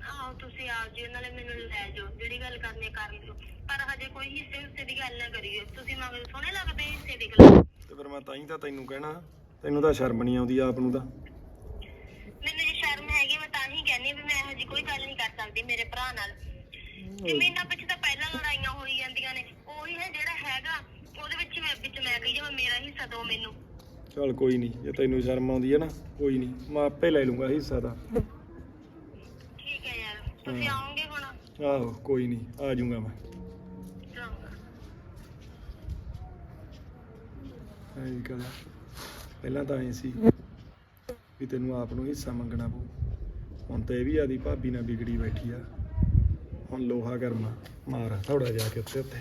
Speaker 9: ਆਹੋ ਤੁਸੀਂ ਆ ਜਿਓ ਨਾਲੇ ਮੈਨੂੰ ਲੈ ਜਾਓ ਜਿਹੜੀ ਗੱਲ ਕਰਨੀ ਹੈ ਕਰ ਲਿਓ ਪਰ ਹਜੇ ਕੋਈ ਹਿੱਸੇ ਹਿੱਸੇ ਦੀ ਗੱਲ ਨਾ ਕਰਿਓ ਤੁਸੀਂ ਮਗਰ ਸੋਹਣੇ ਲੱਗਦੇ ਹਿੱਸੇ ਦੀ ਗੱਲ
Speaker 11: ਤੇ ਫਿਰ ਮੈਂ ਤਾਂ ਹੀ ਤਾਂ ਤੈਨੂੰ ਕਹਿਣਾ ਤੈਨੂੰ ਤਾਂ ਸ਼ਰਮ ਨਹੀਂ ਆਉਂਦੀ ਆਪ ਨੂੰ ਤਾਂ।
Speaker 9: ਮੈਨੂੰ ਜੇ ਸ਼ਰਮ ਹੈਗੀ ਮੈਂ ਤਾਂ ਹੀ ਕਹਿੰਦੀ ਵੀ ਮੈਂ ਹਜੇ ਕੋਈ ਗੱਲ ਨਹੀਂ ਕਰ ਸਕਦੀ ਮੇਰੇ ਭਰਾ ਨਾਲ। ਜ਼ਮੀਨਾਂ ਪਿੱਛੇ ਤਾਂ ਪਹਿਲਾਂ ਲੜਾਈਆਂ ਹੋਈ ਜਾਂਦੀਆਂ ਨੇ। ਉਹੀ ਹੈ ਜਿਹੜਾ ਹੈਗਾ ਉਹਦੇ ਵਿੱਚ ਮੈਂ ਵਿੱਚ ਮੈਂ ਕਹੀ ਜਾਵਾਂ ਮੇਰਾ ਹਿੱਸਾ ਦਿਓ ਮੈਨੂੰ।
Speaker 11: ਚਲ ਕੋਈ ਨਹੀਂ ਜੇ ਤੈਨੂੰ ਸ਼ਰਮ ਆਉਂਦੀ ਹੈ ਨਾ ਕੋਈ ਨਹੀਂ ਮੈਂ ਆਪੇ ਲੈ ਲੂੰਗਾ ਹਿੱਸਾ ਦਾ
Speaker 9: ਠੀਕ ਹੈ ਯਾਰ ਤੁਸੀਂ ਆਓਗੇ ਹੁਣ?
Speaker 11: ਆਹੋ ਕੋਈ ਨਹੀਂ ਆ ਜਾਊਂਗਾ ਮੈਂ
Speaker 9: ਚੰਗਾ
Speaker 11: ਐਂ ਕਹਦਾ ਪਹਿਲਾਂ ਤਾਂ ਐ ਸੀ ਵੀ ਤੈਨੂੰ ਆਪ ਨੂੰ ਹਿੱਸਾ ਮੰਗਣਾ ਪਊ। ਹੁਣ ਤੇ ਇਹ ਵੀ ਆਦੀ ਭਾਬੀ ਨਾਲ ਵਿਗੜੀ ਬੈਠੀ ਆ। ਹੁਣ ਲੋਹਾ ਕਰਮਾ ਮਾਰ ਥੋੜਾ ਜਾ ਕੇ ਉੱਤੇ ਉੱਤੇ